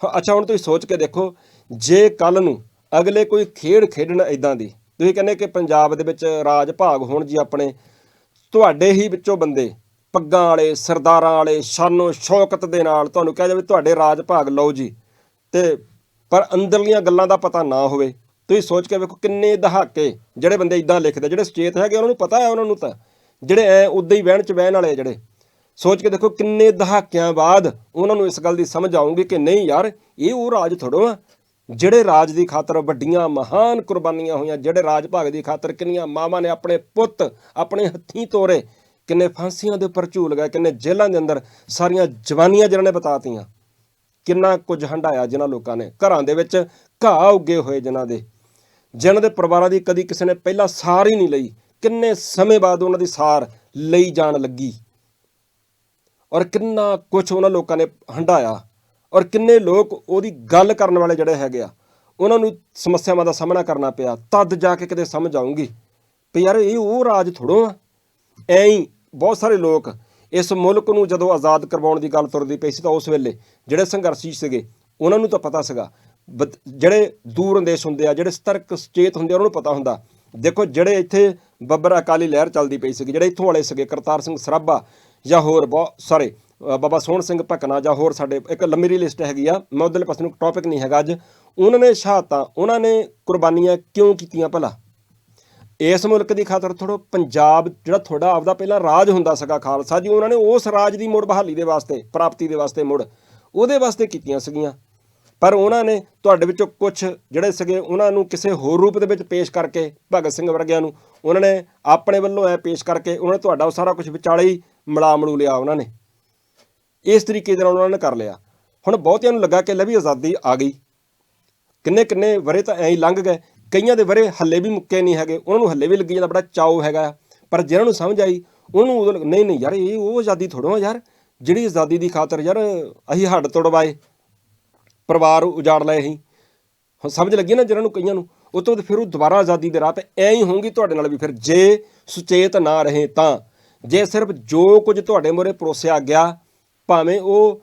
ਹਾਂ, ਅੱਛਾ ਹੁਣ ਤੁਸੀਂ ਸੋਚ ਕੇ ਦੇਖੋ ਜੇ ਕੱਲ ਨੂੰ ਅਗਲੇ ਕੋਈ ਖੇਡ ਖੇਡਣ ਇਦਾਂ ਦੀ ਤੁਸੀਂ ਕਹਿੰਦੇ ਕਿ ਪੰਜਾਬ ਦੇ ਵਿੱਚ ਰਾਜ ਭਾਗ ਹੋਣ ਜੀ ਆਪਣੇ ਤੁਹਾਡੇ ਹੀ ਵਿੱਚੋਂ ਬੰਦੇ ਪੱਗਾਂ ਵਾਲੇ ਸਰਦਾਰਾਂ ਵਾਲੇ ਸ਼ਾਨੋ ਸ਼ੌਕਤ ਦੇ ਨਾਲ ਤੁਹਾਨੂੰ ਕਿਹਾ ਜਾਵੇ ਤੁਹਾਡੇ ਰਾਜ ਭਾਗ ਲਓ ਜੀ ਤੇ ਪਰ ਅੰਦਰਲੀਆਂ ਗੱਲਾਂ ਦਾ ਪਤਾ ਨਾ ਹੋਵੇ। ਤੁਸੀਂ ਸੋਚ ਕੇ ਵੇਖੋ ਕਿੰਨੇ ਦਹਾਕੇ ਜਿਹੜੇ ਬੰਦੇ ਇਦਾਂ ਲਿਖਦੇ ਜਿਹੜੇ ਸੁਚੇਤ ਹੈਗੇ ਉਹਨਾਂ ਨੂੰ ਪਤਾ ਹੈ ਉਹਨਾਂ ਨੂੰ ਤਾਂ। ਜਿਹੜੇ ਐ ਉਦਾਂ ਹੀ ਵਹਿਣ ਚ ਵਹਿਣ ਵਾਲੇ ਆ ਜਿਹੜੇ। ਸੋਚ ਕੇ ਦੇਖੋ ਕਿੰਨੇ ਦਹਾਕਿਆਂ ਬਾਅਦ ਉਹਨਾਂ ਨੂੰ ਇਸ ਗੱਲ ਦੀ ਸਮਝ ਆਉਂਗੀ ਕਿ ਨਹੀਂ ਯਾਰ, ਇਹ ਉਹ ਰਾਜ ਥੋੜੋ ਆ, ਜਿਹੜੇ ਰਾਜ ਦੀ ਖਾਤਰ ਵੱਡੀਆਂ ਮਹਾਨ ਕੁਰਬਾਨੀਆਂ ਹੋਈਆਂ, ਜਿਹੜੇ ਰਾਜ ਭਾਗ ਦੀ ਖਾਤਰ ਕਿੰਨੀਆਂ ਮਾਵਾਂ ਨੇ ਆਪਣੇ ਪੁੱਤ ਆਪਣੇ ਹੱਥੀਂ ਤੋਰੇ, ਕਿੰਨੇ ਫਾਂਸੀਆਂ ਦੇ ਉੱਪਰ ਝੂਲ ਗਏ, ਕਿੰਨੇ ਜੇਲ੍ਹਾਂ ਦੇ ਅੰਦਰ ਸਾਰੀਆਂ ਜਵਾਨੀਆਂ ਜਿਹਨਾਂ ਨੇ ਬਤਾਤੀਆਂ। ਕਿੰਨਾ ਕੁਝ ਹੰਡਾਇਆ ਜਿਨ੍ਹਾਂ ਲੋਕਾਂ ਨੇ, ਘਰਾਂ ਦੇ ਵਿੱਚ ਘਾਹ ਉੱਗੇ ਹੋਏ ਜਿਨ੍ਹਾਂ ਦੇ। ਜਿਨ੍ਹਾਂ ਦੇ ਪਰਿਵਾਰਾਂ ਦੀ ਕਦੀ ਕਿਸੇ ਨੇ ਪਹਿਲਾਂ ਸਾਰ ਹੀ ਨਹੀਂ ਲਈ, ਕਿੰਨੇ ਸਮੇਂ ਬਾਅਦ ਉਹਨਾਂ ਦੀ ਸਾਰ ਲਈ ਜਾਣ ਲੱਗੀ। ਔਰ ਕਿੰਨਾ ਕੁਝ ਉਹਨਾਂ ਲੋਕਾਂ ਨੇ ਹੰਡਾਇਆ ਔਰ ਕਿੰਨੇ ਲੋਕ ਉਹਦੀ ਗੱਲ ਕਰਨ ਵਾਲੇ ਜਿਹੜੇ ਹੈਗੇ ਆ, ਉਹਨਾਂ ਨੂੰ ਸਮੱਸਿਆਵਾਂ ਦਾ ਸਾਹਮਣਾ ਕਰਨਾ ਪਿਆ। ਤਦ ਜਾ ਕੇ ਕਿਤੇ ਸਮਝ ਆਉਂਗੀ ਵੀ ਯਾਰ ਇਹ ਉਹ ਰਾਜ ਥੋੜੋ ਆ। ਐਂ ਹੀ ਬਹੁਤ ਸਾਰੇ ਲੋਕ ਇਸ ਮੁਲਕ ਨੂੰ ਜਦੋਂ ਆਜ਼ਾਦ ਕਰਵਾਉਣ ਦੀ ਗੱਲ ਤੁਰਦੀ ਪਈ ਸੀ ਤਾਂ ਉਸ ਵੇਲੇ ਜਿਹੜੇ ਸੰਘਰਸ਼ੀ ਸੀਗੇ, ਉਹਨਾਂ ਨੂੰ ਤਾਂ ਪਤਾ ਸੀਗਾ ਜਿਹੜੇ ਦੂਰ ਅੰਦੇਸ਼ ਹੁੰਦੇ ਆ, ਜਿਹੜੇ ਸਤਰਕ ਸੁਚੇਤ ਹੁੰਦੇ ਆ, ਉਹਨਾਂ ਨੂੰ ਪਤਾ ਹੁੰਦਾ। ਦੇਖੋ, ਜਿਹੜੇ ਇੱਥੇ ਬੱਬਰ ਅਕਾਲੀ ਲਹਿਰ ਚੱਲਦੀ ਪਈ ਸੀਗੀ, ਜਿਹੜੇ ਇੱਥੋਂ ਵਾਲੇ ਸੀਗੇ, ਕਰਤਾਰ ਸਿੰਘ ਸਰਾਭਾ ਜਾਂ ਹੋਰ ਬਹੁਤ ਸਾਰੇ ਬਾਬਾ ਸੋਹਣ ਸਿੰਘ ਭਕਨਾ ਜਾਂ ਹੋਰ ਸਾਡੇ, ਇੱਕ ਲੰਮੀ ਲਿਸਟ ਹੈਗੀ ਆ, ਮੈਂ ਉਹਦੇ ਪਾਸੇ ਨੂੰ ਟੌਪਿਕ ਨਹੀਂ ਹੈਗਾ ਅੱਜ। ਉਹਨਾਂ ਨੇ ਸ਼ਹਾਦਤਾਂ, ਉਹਨਾਂ ਨੇ ਕੁਰਬਾਨੀਆਂ ਕਿਉਂ ਕੀਤੀਆਂ ਭਲਾ? ਇਸ ਮੁਲਕ ਦੀ ਖਾਤਰ ਥੋੜੋ ਪੰਜਾਬ, ਜਿਹੜਾ ਤੁਹਾਡਾ ਆਪਦਾ ਪਹਿਲਾਂ ਰਾਜ ਹੁੰਦਾ ਸੀਗਾ ਖਾਲਸਾ ਜੀ, ਉਹਨਾਂ ਨੇ ਉਸ ਰਾਜ ਦੀ ਮੁੜ ਬਹਾਲੀ ਦੇ ਵਾਸਤੇ, ਪ੍ਰਾਪਤੀ ਦੇ ਵਾਸਤੇ ਮੁੜ, ਉਹਦੇ ਵਾਸਤੇ ਕੀਤੀਆਂ ਸੀਗੀਆਂ। ਪਰ ਉਹਨਾਂ ਨੇ ਤੁਹਾਡੇ ਵਿੱਚੋਂ ਕੁਝ ਜਿਹੜੇ ਸੀਗੇ, ਉਹਨਾਂ ਨੂੰ ਕਿਸੇ ਹੋਰ ਰੂਪ ਦੇ ਵਿੱਚ ਪੇਸ਼ ਕਰਕੇ, ਭਗਤ ਸਿੰਘ ਵਰਗਿਆਂ ਨੂੰ, ਉਹਨਾਂ ਨੇ ਆਪਣੇ ਵੱਲੋਂ ਐ ਪੇਸ਼ ਕਰਕੇ ਉਹਨਾਂ ਨੇ ਤੁਹਾਡਾ ਉਹ ਸਾਰਾ ਕੁਝ ਵਿਚਾਲੇ ਹੀ ਮਿਲਾ ਮਲੂ ਲਿਆ ਉਹਨਾਂ ਨੇ। ਇਸ ਤਰੀਕੇ ਦੇ ਨਾਲ ਉਹਨਾਂ ਨੇ ਕਰ ਲਿਆ। ਹੁਣ ਬਹੁਤਿਆਂ ਨੂੰ ਲੱਗਾ ਕਿ ਲੈ ਵੀ ਆਜ਼ਾਦੀ ਆ ਗਈ। ਕਿੰਨੇ ਕਿੰਨੇ ਵਰੇ ਤਾਂ ਐਂ ਹੀ ਲੰਘ ਗਏ। ਕਈਆਂ ਦੇ ਵਰੇ ਹੱਲੇ ਵੀ ਮੁੱਕੇ ਨਹੀਂ ਹੈਗੇ। ਉਹਨਾਂ ਨੂੰ ਹੱਲੇ ਵੀ ਲੱਗੀ ਜਾਂਦਾ ਬੜਾ ਚਾਉ ਹੈਗਾ। ਪਰ ਜਿਹਨਾਂ ਨੂੰ ਸਮਝ ਆਈ, ਉਹਨੂੰ ਉਦੋਂ ਨਹੀਂ ਨਹੀਂ ਯਾਰ, ਇਹ ਉਹ ਆਜ਼ਾਦੀ ਥੋੜੋ ਆ ਯਾਰ। ਜਿਹੜੀ ਆਜ਼ਾਦੀ ਦੀ ਖਾਤਰ ਯਾਰ, ਅਸੀਂ ਹੱਡ ਤੋੜਵਾਏ। ਪਰਿਵਾਰ ਉਜਾੜ ਲਏ ਅਸੀਂ। ਹੁਣ ਸਮਝ ਲੱਗੀ ਨਾ ਜਿਹਨਾਂ ਨੂੰ, ਕਈਆਂ ਨੂੰ? ਉਹ ਤੋਂ ਬਾਅਦ ਫਿਰ ਉਹ ਦੁਬਾਰਾ ਆਜ਼ਾਦੀ ਦੇ ਰਾਹ ਤੇ ਐਂ ਹੀ ਹੋਊਗੀ ਤੁਹਾਡੇ ਨਾਲ ਵੀ। ਫਿਰ ਜੇ ਸੁਚੇਤ ਨਾ ਰਹੇ ਤਾਂ। ਜੇ ਸਿਰਫ ਜੋ ਕੁਝ ਤੁਹਾਡੇ ਮੂਹਰੇ ਪਰੋਸਿਆ ਗਿਆ, ਭਾਵੇਂ ਉਹ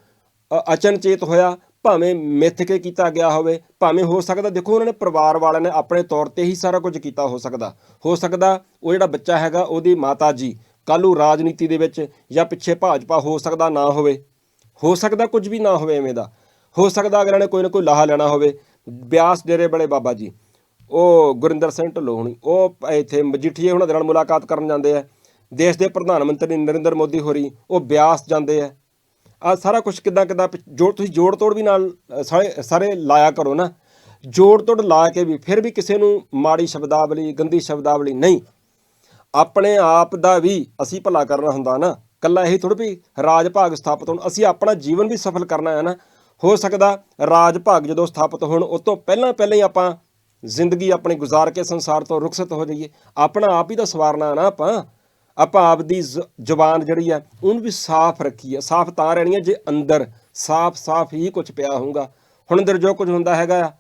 ਅਚਨਚੇਤ ਹੋਇਆ, ਭਾਵੇਂ ਮਿੱਥ ਕੇ ਕੀਤਾ ਗਿਆ ਹੋਵੇ, ਭਾਵੇਂ ਹੋ ਸਕਦਾ, ਦੇਖੋ ਉਹਨਾਂ ਨੇ ਪਰਿਵਾਰ ਵਾਲਿਆਂ ਨੇ ਆਪਣੇ ਤੌਰ ਤੇ ਹੀ ਸਾਰਾ ਕੁਝ ਕੀਤਾ ਹੋ ਸਕਦਾ। ਹੋ ਸਕਦਾ ਉਹ ਜਿਹੜਾ ਬੱਚਾ ਹੈਗਾ, ਉਹਦੀ ਮਾਤਾ ਜੀ, ਕੱਲ੍ਹ ਰਾਜਨੀਤੀ ਦੇ ਵਿੱਚ ਜਾਂ ਪਿੱਛੇ ਭਾਜਪਾ ਹੋ ਸਕਦਾ ਨਾ ਹੋਵੇ। ਹੋ ਸਕਦਾ ਕੁਝ ਵੀ ਨਾ ਹੋਵੇ ਐਵੇਂ ਦਾ। ਹੋ ਸਕਦਾ ਅਗਰ ਨੇ ਕੋਈ ਨਾ ਕੋਈ ਲਾਹਾ ਲੈਣਾ ਹੋਵੇ। ਬਿਆਸ ਡੇਰੇ ਵਾਲੇ ਬਾਬਾ ਜੀ, ਉਹ ਗੁਰਿੰਦਰ ਸਿੰਘ ਢਿੱਲੋਂ ਹੁਣੀ, ਉਹ ਇੱਥੇ ਮਜੀਠੀਏ ਉਹਨਾਂ ਦੇ ਨਾਲ ਮੁਲਾਕਾਤ ਕਰਨ ਜਾਂਦੇ ਆ। ਦੇਸ਼ ਦੇ ਪ੍ਰਧਾਨ ਮੰਤਰੀ ਨਰਿੰਦਰ ਮੋਦੀ ਹੋਰੀ, ਉਹ ਬਿਆਸ ਜਾਂਦੇ ਆ। ਆ ਸਾਰਾ ਕੁਝ ਕਿਦਾਂ ਕਿਦਾਂ ਜੋੜ, ਤੁਸੀਂ ਜੋੜ ਤੋੜ ਵੀ ਨਾਲ ਸਾਰੇ ਸਾਰੇ ਲਾਇਆ ਕਰੋ ਨਾ। ਜੋੜ ਤੋੜ ਲਾ ਕੇ ਵੀ ਫਿਰ ਵੀ ਕਿਸੇ ਨੂੰ ਮਾੜੀ ਸ਼ਬਦਾਵਲੀ, ਗੰਦੀ ਸ਼ਬਦਾਵਲੀ ਨਹੀਂ। ਆਪਣੇ ਆਪ ਦਾ ਵੀ ਅਸੀਂ ਭਲਾ ਕਰਨਾ ਹੁੰਦਾ ਨਾ। ਕੱਲਾ ਇਹੀ ਥੋੜਾ ਵੀ ਰਾਜ ਭਾਗ ਸਥਾਪਿਤ ਹੋਣ, ਅਸੀਂ ਆਪਣਾ ਜੀਵਨ ਵੀ ਸਫਲ ਕਰਨਾ ਹੈ ਨਾ। ਹੋ ਸਕਦਾ ਰਾਜ ਭਾਗ ਜਦੋਂ ਸਥਾਪਿਤ ਹੋਣ, ਉਸ ਤੋਂ ਪਹਿਲਾਂ ਪਹਿਲਾਂ ਹੀ ਆਪਾਂ ਜ਼ਿੰਦਗੀ ਆਪਣੀ ਗੁਜ਼ਾਰ ਕੇ ਸੰਸਾਰ ਤੋਂ ਰੁਖਸਤ ਹੋ ਜਾਈਏ। ਆਪਣਾ ਆਪ ਹੀ ਤਾਂ ਸਵਾਰਨਾ ਹੈ ਨਾ ਆਪਾਂ। ਆਪਾਂ ਆਪ ਦੀ ਜ਼ੁਬਾਨ ਜਿਹੜੀ ਆ ਉਹਨੂੰ ਵੀ ਸਾਫ਼ ਰੱਖੀਏ। ਸਾਫ਼ ਤਾਂ ਰਹਿਣੀ ਹੈ ਜੇ ਅੰਦਰ ਸਾਫ਼ ਸਾਫ਼ ਹੀ ਕੁਝ ਪਿਆ ਹੋਊਗਾ। ਹੁਣ ਅੰਦਰ ਜੋ ਕੁਝ ਹੁੰਦਾ ਹੈਗਾ ਆ,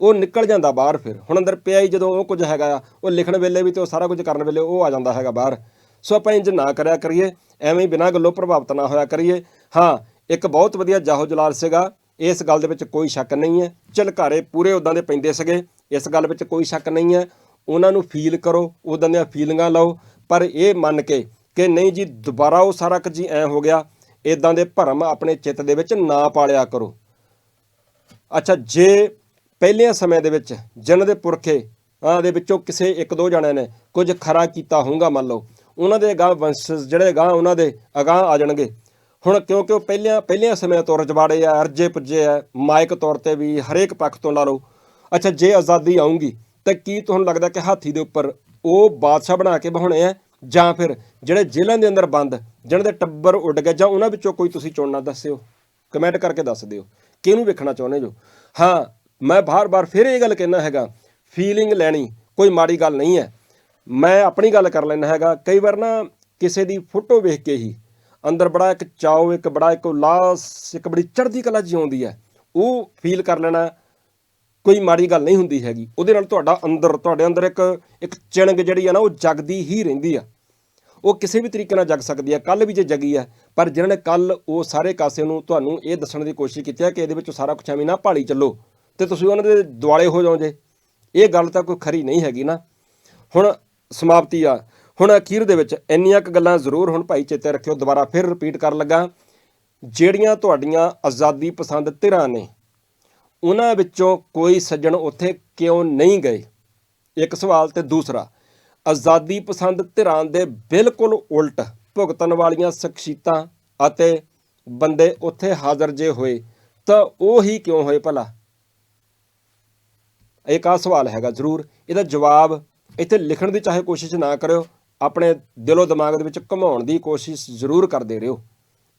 ਉਹ ਨਿਕਲ ਜਾਂਦਾ ਬਾਹਰ ਫਿਰ। ਹੁਣ ਅੰਦਰ ਪਿਆ ਹੀ ਜਦੋਂ ਉਹ ਕੁਝ ਹੈਗਾ ਆ, ਉਹ ਲਿਖਣ ਵੇਲੇ ਵੀ ਤੇ ਉਹ ਸਾਰਾ ਕੁਝ ਕਰਨ ਵੇਲੇ ਉਹ ਆ ਜਾਂਦਾ ਹੈਗਾ ਬਾਹਰ। ਸੋ ਆਪਾਂ ਇੰਜ ਨਾ ਕਰਿਆ ਕਰੀਏ। ਐਵੇਂ ਹੀ ਬਿਨਾਂ ਗੱਲੋਂ ਪ੍ਰਭਾਵਿਤ ਨਾ ਹੋਇਆ ਕਰੀਏ। ਹਾਂ, ਇੱਕ ਬਹੁਤ ਵਧੀਆ ਜਾਹੋ ਜਲਾਲ ਸੀਗਾ। ਇਸ ਗੱਲ ਦੇ ਵਿੱਚ ਕੋਈ ਸ਼ੱਕ ਨਹੀਂ ਹੈ। ਝਲਕਾਰੇ ਪੂਰੇ ਉਦਾਂ ਦੇ ਪੈਂਦੇ ਸੀਗੇ। ਇਸ ਗੱਲ ਵਿੱਚ ਕੋਈ ਸ਼ੱਕ ਨਹੀਂ ਹੈ। ਉਹਨਾਂ ਨੂੰ ਫੀਲ ਕਰੋ ਉਦਾਂ ਦੀਆਂ ਫੀਲਿੰਗਾਂ ਲਓ। ਪਰ ਇਹ ਮੰਨ ਕੇ ਕਿ ਨਹੀਂ ਜੀ, ਦੁਬਾਰਾ ਉਹ ਸਾਰਾ ਕੁਝ ਹੀ ਐ ਹੋ ਗਿਆ। ਇਦਾਂ ਦੇ ਭਰਮ ਆਪਣੇ ਚਿੱਤ ਦੇ ਵਿੱਚ ਨਾ ਪਾਲਿਆ ਕਰੋ। ਅੱਛਾ, ਜੇ ਪਹਿਲਿਆਂ ਸਮੇਂ ਦੇ ਵਿੱਚ ਜਿਨ੍ਹਾਂ ਦੇ ਪੁਰਖੇ ਆ ਦੇ ਵਿੱਚੋਂ ਕਿਸੇ ਇੱਕ ਦੋ ਜਣਿਆਂ ਨੇ ਕੁਝ ਖਰਾ ਕੀਤਾ ਹੋਊਗਾ ਮੰਨ ਲਓ। ਉਹਨਾਂ ਦੇ ਅਗਾਂਹ ਵੰਸ਼ਜ ਜਿਹੜੇ ਅਗਾਂਹ ਉਹਨਾਂ ਦੇ ਅਗਾਂਹ ਆ ਜਾਣਗੇ। ਹੁਣ ਕਿਉਂਕਿ ਉਹ ਪਹਿਲਿਆਂ ਪਹਿਲਿਆਂ ਸਮਿਆਂ ਤੋਂ ਰਜਵਾੜੇ ਆ, ਅਰਜੇ ਪੁੱਜੇ ਆ ਮਾਇਕ ਤੌਰ ਤੇ ਵੀ ਹਰੇਕ ਪੱਖ ਤੋਂ ਲਾ ਲਓ। ਅੱਛਾ, ਜੇ ਆਜ਼ਾਦੀ ਆਉਂਗੀ ਤਾਂ ਕੀ ਤੁਹਾਨੂੰ ਲੱਗਦਾ ਕਿ ਹਾਥੀ ਦੇ ਉੱਪਰ ਉਹ ਬਾਦਸ਼ਾਹ ਬਣਾ ਕੇ ਬਹਾਉਣੇ ਆ? ਜਾਂ ਫਿਰ ਜਿਹੜੇ ਜੇਲ੍ਹਾਂ ਦੇ ਅੰਦਰ ਬੰਦ, ਜਿਹਨਾਂ ਦੇ ਟੱਬਰ ਉੱਡ ਗਏ, ਜਾਂ ਉਹਨਾਂ ਵਿੱਚੋਂ ਕੋਈ ਤੁਸੀਂ ਚੁਣਨਾ ਦੱਸਿਓ? ਕਮੈਂਟ ਕਰਕੇ ਦੱਸ ਦਿਓ। ਕਿਹਨੂੰ ਵੇਖਣਾ ਚਾਹੁੰਦੇ ਜੋ? ਹਾਂ, ਮੈਂ ਬਾਰ-ਬਾਰ ਫਿਰ ਇਹ ਗੱਲ ਕਹਿਣਾ ਹੈਗਾ ਫੀਲਿੰਗ ਲੈਣੀ ਕੋਈ ਮਾੜੀ ਗੱਲ ਨਹੀਂ ਹੈ। ਮੈਂ ਆਪਣੀ ਗੱਲ ਕਰ ਲੈਣਾ ਹੈਗਾ, ਕਈ ਵਾਰ ਨਾ ਕਿਸੇ ਦੀ ਫੋਟੋ ਵੇਖ ਕੇ ਹੀ ਅੰਦਰ ਬੜਾ ਇੱਕ ਚਾਓ, ਇੱਕ ਬੜਾ ਇੱਕ ਉਲਾਸ, ਇੱਕ ਬੜੀ ਚੜ੍ਹਦੀ ਕਲਾ ਜੀ ਆਉਂਦੀ ਹੈ। ਉਹ ਫੀਲ ਕਰ ਲੈਣਾ ਕੋਈ ਮਾੜੀ ਗੱਲ ਨਹੀਂ ਹੁੰਦੀ ਹੈਗੀ। ਉਹਦੇ ਨਾਲ ਤੁਹਾਡਾ ਅੰਦਰ, ਤੁਹਾਡੇ ਅੰਦਰ ਇੱਕ ਇੱਕ ਚਿਣਗ ਜਿਹੜੀ ਆ ਨਾ, ਉਹ ਜਗਦੀ ਹੀ ਰਹਿੰਦੀ ਆ। ਉਹ ਕਿਸੇ ਵੀ ਤਰੀਕੇ ਨਾਲ ਜਗ ਸਕਦੀ ਹੈ ਕੱਲ ਵੀ ਜੇ ਜਗੀ ਹੈ ਪਰ ਜਿਨ੍ਹਾਂ ਨੇ ਕੱਲ ਉਹ ਸਾਰੇ ਕਾਸੇ ਨੂੰ ਤੁਹਾਨੂੰ ਇਹ ਦੱਸਣ ਦੀ ਕੋਸ਼ਿਸ਼ ਕੀਤੀ ਹੈ ਕਿ ਇਹਦੇ ਵਿੱਚ ਸਾਰਾ ਕੁਝ ਐਵੇਂ ਨਾ ਭਾਲੀ ਚੱਲੋ ਤੇ ਤੁਸੀਂ ਉਹਨਾਂ ਦੇ ਦੁਆਲੇ ਹੋ ਜਾਓ ਜੇ ਇਹ ਗੱਲ ਤਾਂ ਕੋਈ ਖਰੀ ਨਹੀਂ ਹੈਗੀ ਨਾ। ਹੁਣ ਸਮਾਪਤੀ ਆ। ਹੁਣ ਅਖੀਰ ਦੇ ਵਿੱਚ ਇੰਨੀਆਂ ਕੁ ਗੱਲਾਂ ਜ਼ਰੂਰ ਹੁਣ ਭਾਈ ਚੇਤੇ ਰੱਖਿਓ, ਦੁਬਾਰਾ ਫਿਰ ਰਿਪੀਟ ਕਰਨ ਲੱਗਾ। ਜਿਹੜੀਆਂ ਤੁਹਾਡੀਆਂ ਆਜ਼ਾਦੀ ਪਸੰਦ ਧਿਰਾਂ ਨੇ, ਉਹਨਾਂ ਵਿੱਚੋਂ ਕੋਈ ਸੱਜਣ ਉੱਥੇ ਕਿਉਂ ਨਹੀਂ ਗਏ? ਇੱਕ ਸਵਾਲ ਤੇ ਦੂਸਰਾ, ਆਜ਼ਾਦੀ ਪਸੰਦ ਧਿਰਾਂ ਦੇ ਬਿਲਕੁਲ ਉਲਟ ਭੁਗਤਣ ਵਾਲੀਆਂ ਸ਼ਖਸੀਅਤਾਂ ਅਤੇ ਬੰਦੇ ਉੱਥੇ ਹਾਜ਼ਰ ਜੇ ਹੋਏ, ਤਾਂ ਉਹ ਹੀ ਕਿਉਂ ਹੋਏ ਭਲਾ? ਇੱਕ ਆ ਸਵਾਲ ਹੈਗਾ ਜ਼ਰੂਰ, ਇਹਦਾ ਜਵਾਬ ਇੱਥੇ ਲਿਖਣ ਦੀ ਚਾਹੇ ਕੋਸ਼ਿਸ਼ ਨਾ ਕਰਿਓ। ਆਪਣੇ ਦਿਲੋਂ ਦਿਮਾਗ ਦੇ ਵਿੱਚ ਘਮਾਉਣ ਦੀ ਕੋਸ਼ਿਸ਼ ਜ਼ਰੂਰ ਕਰਦੇ ਰਹੋ।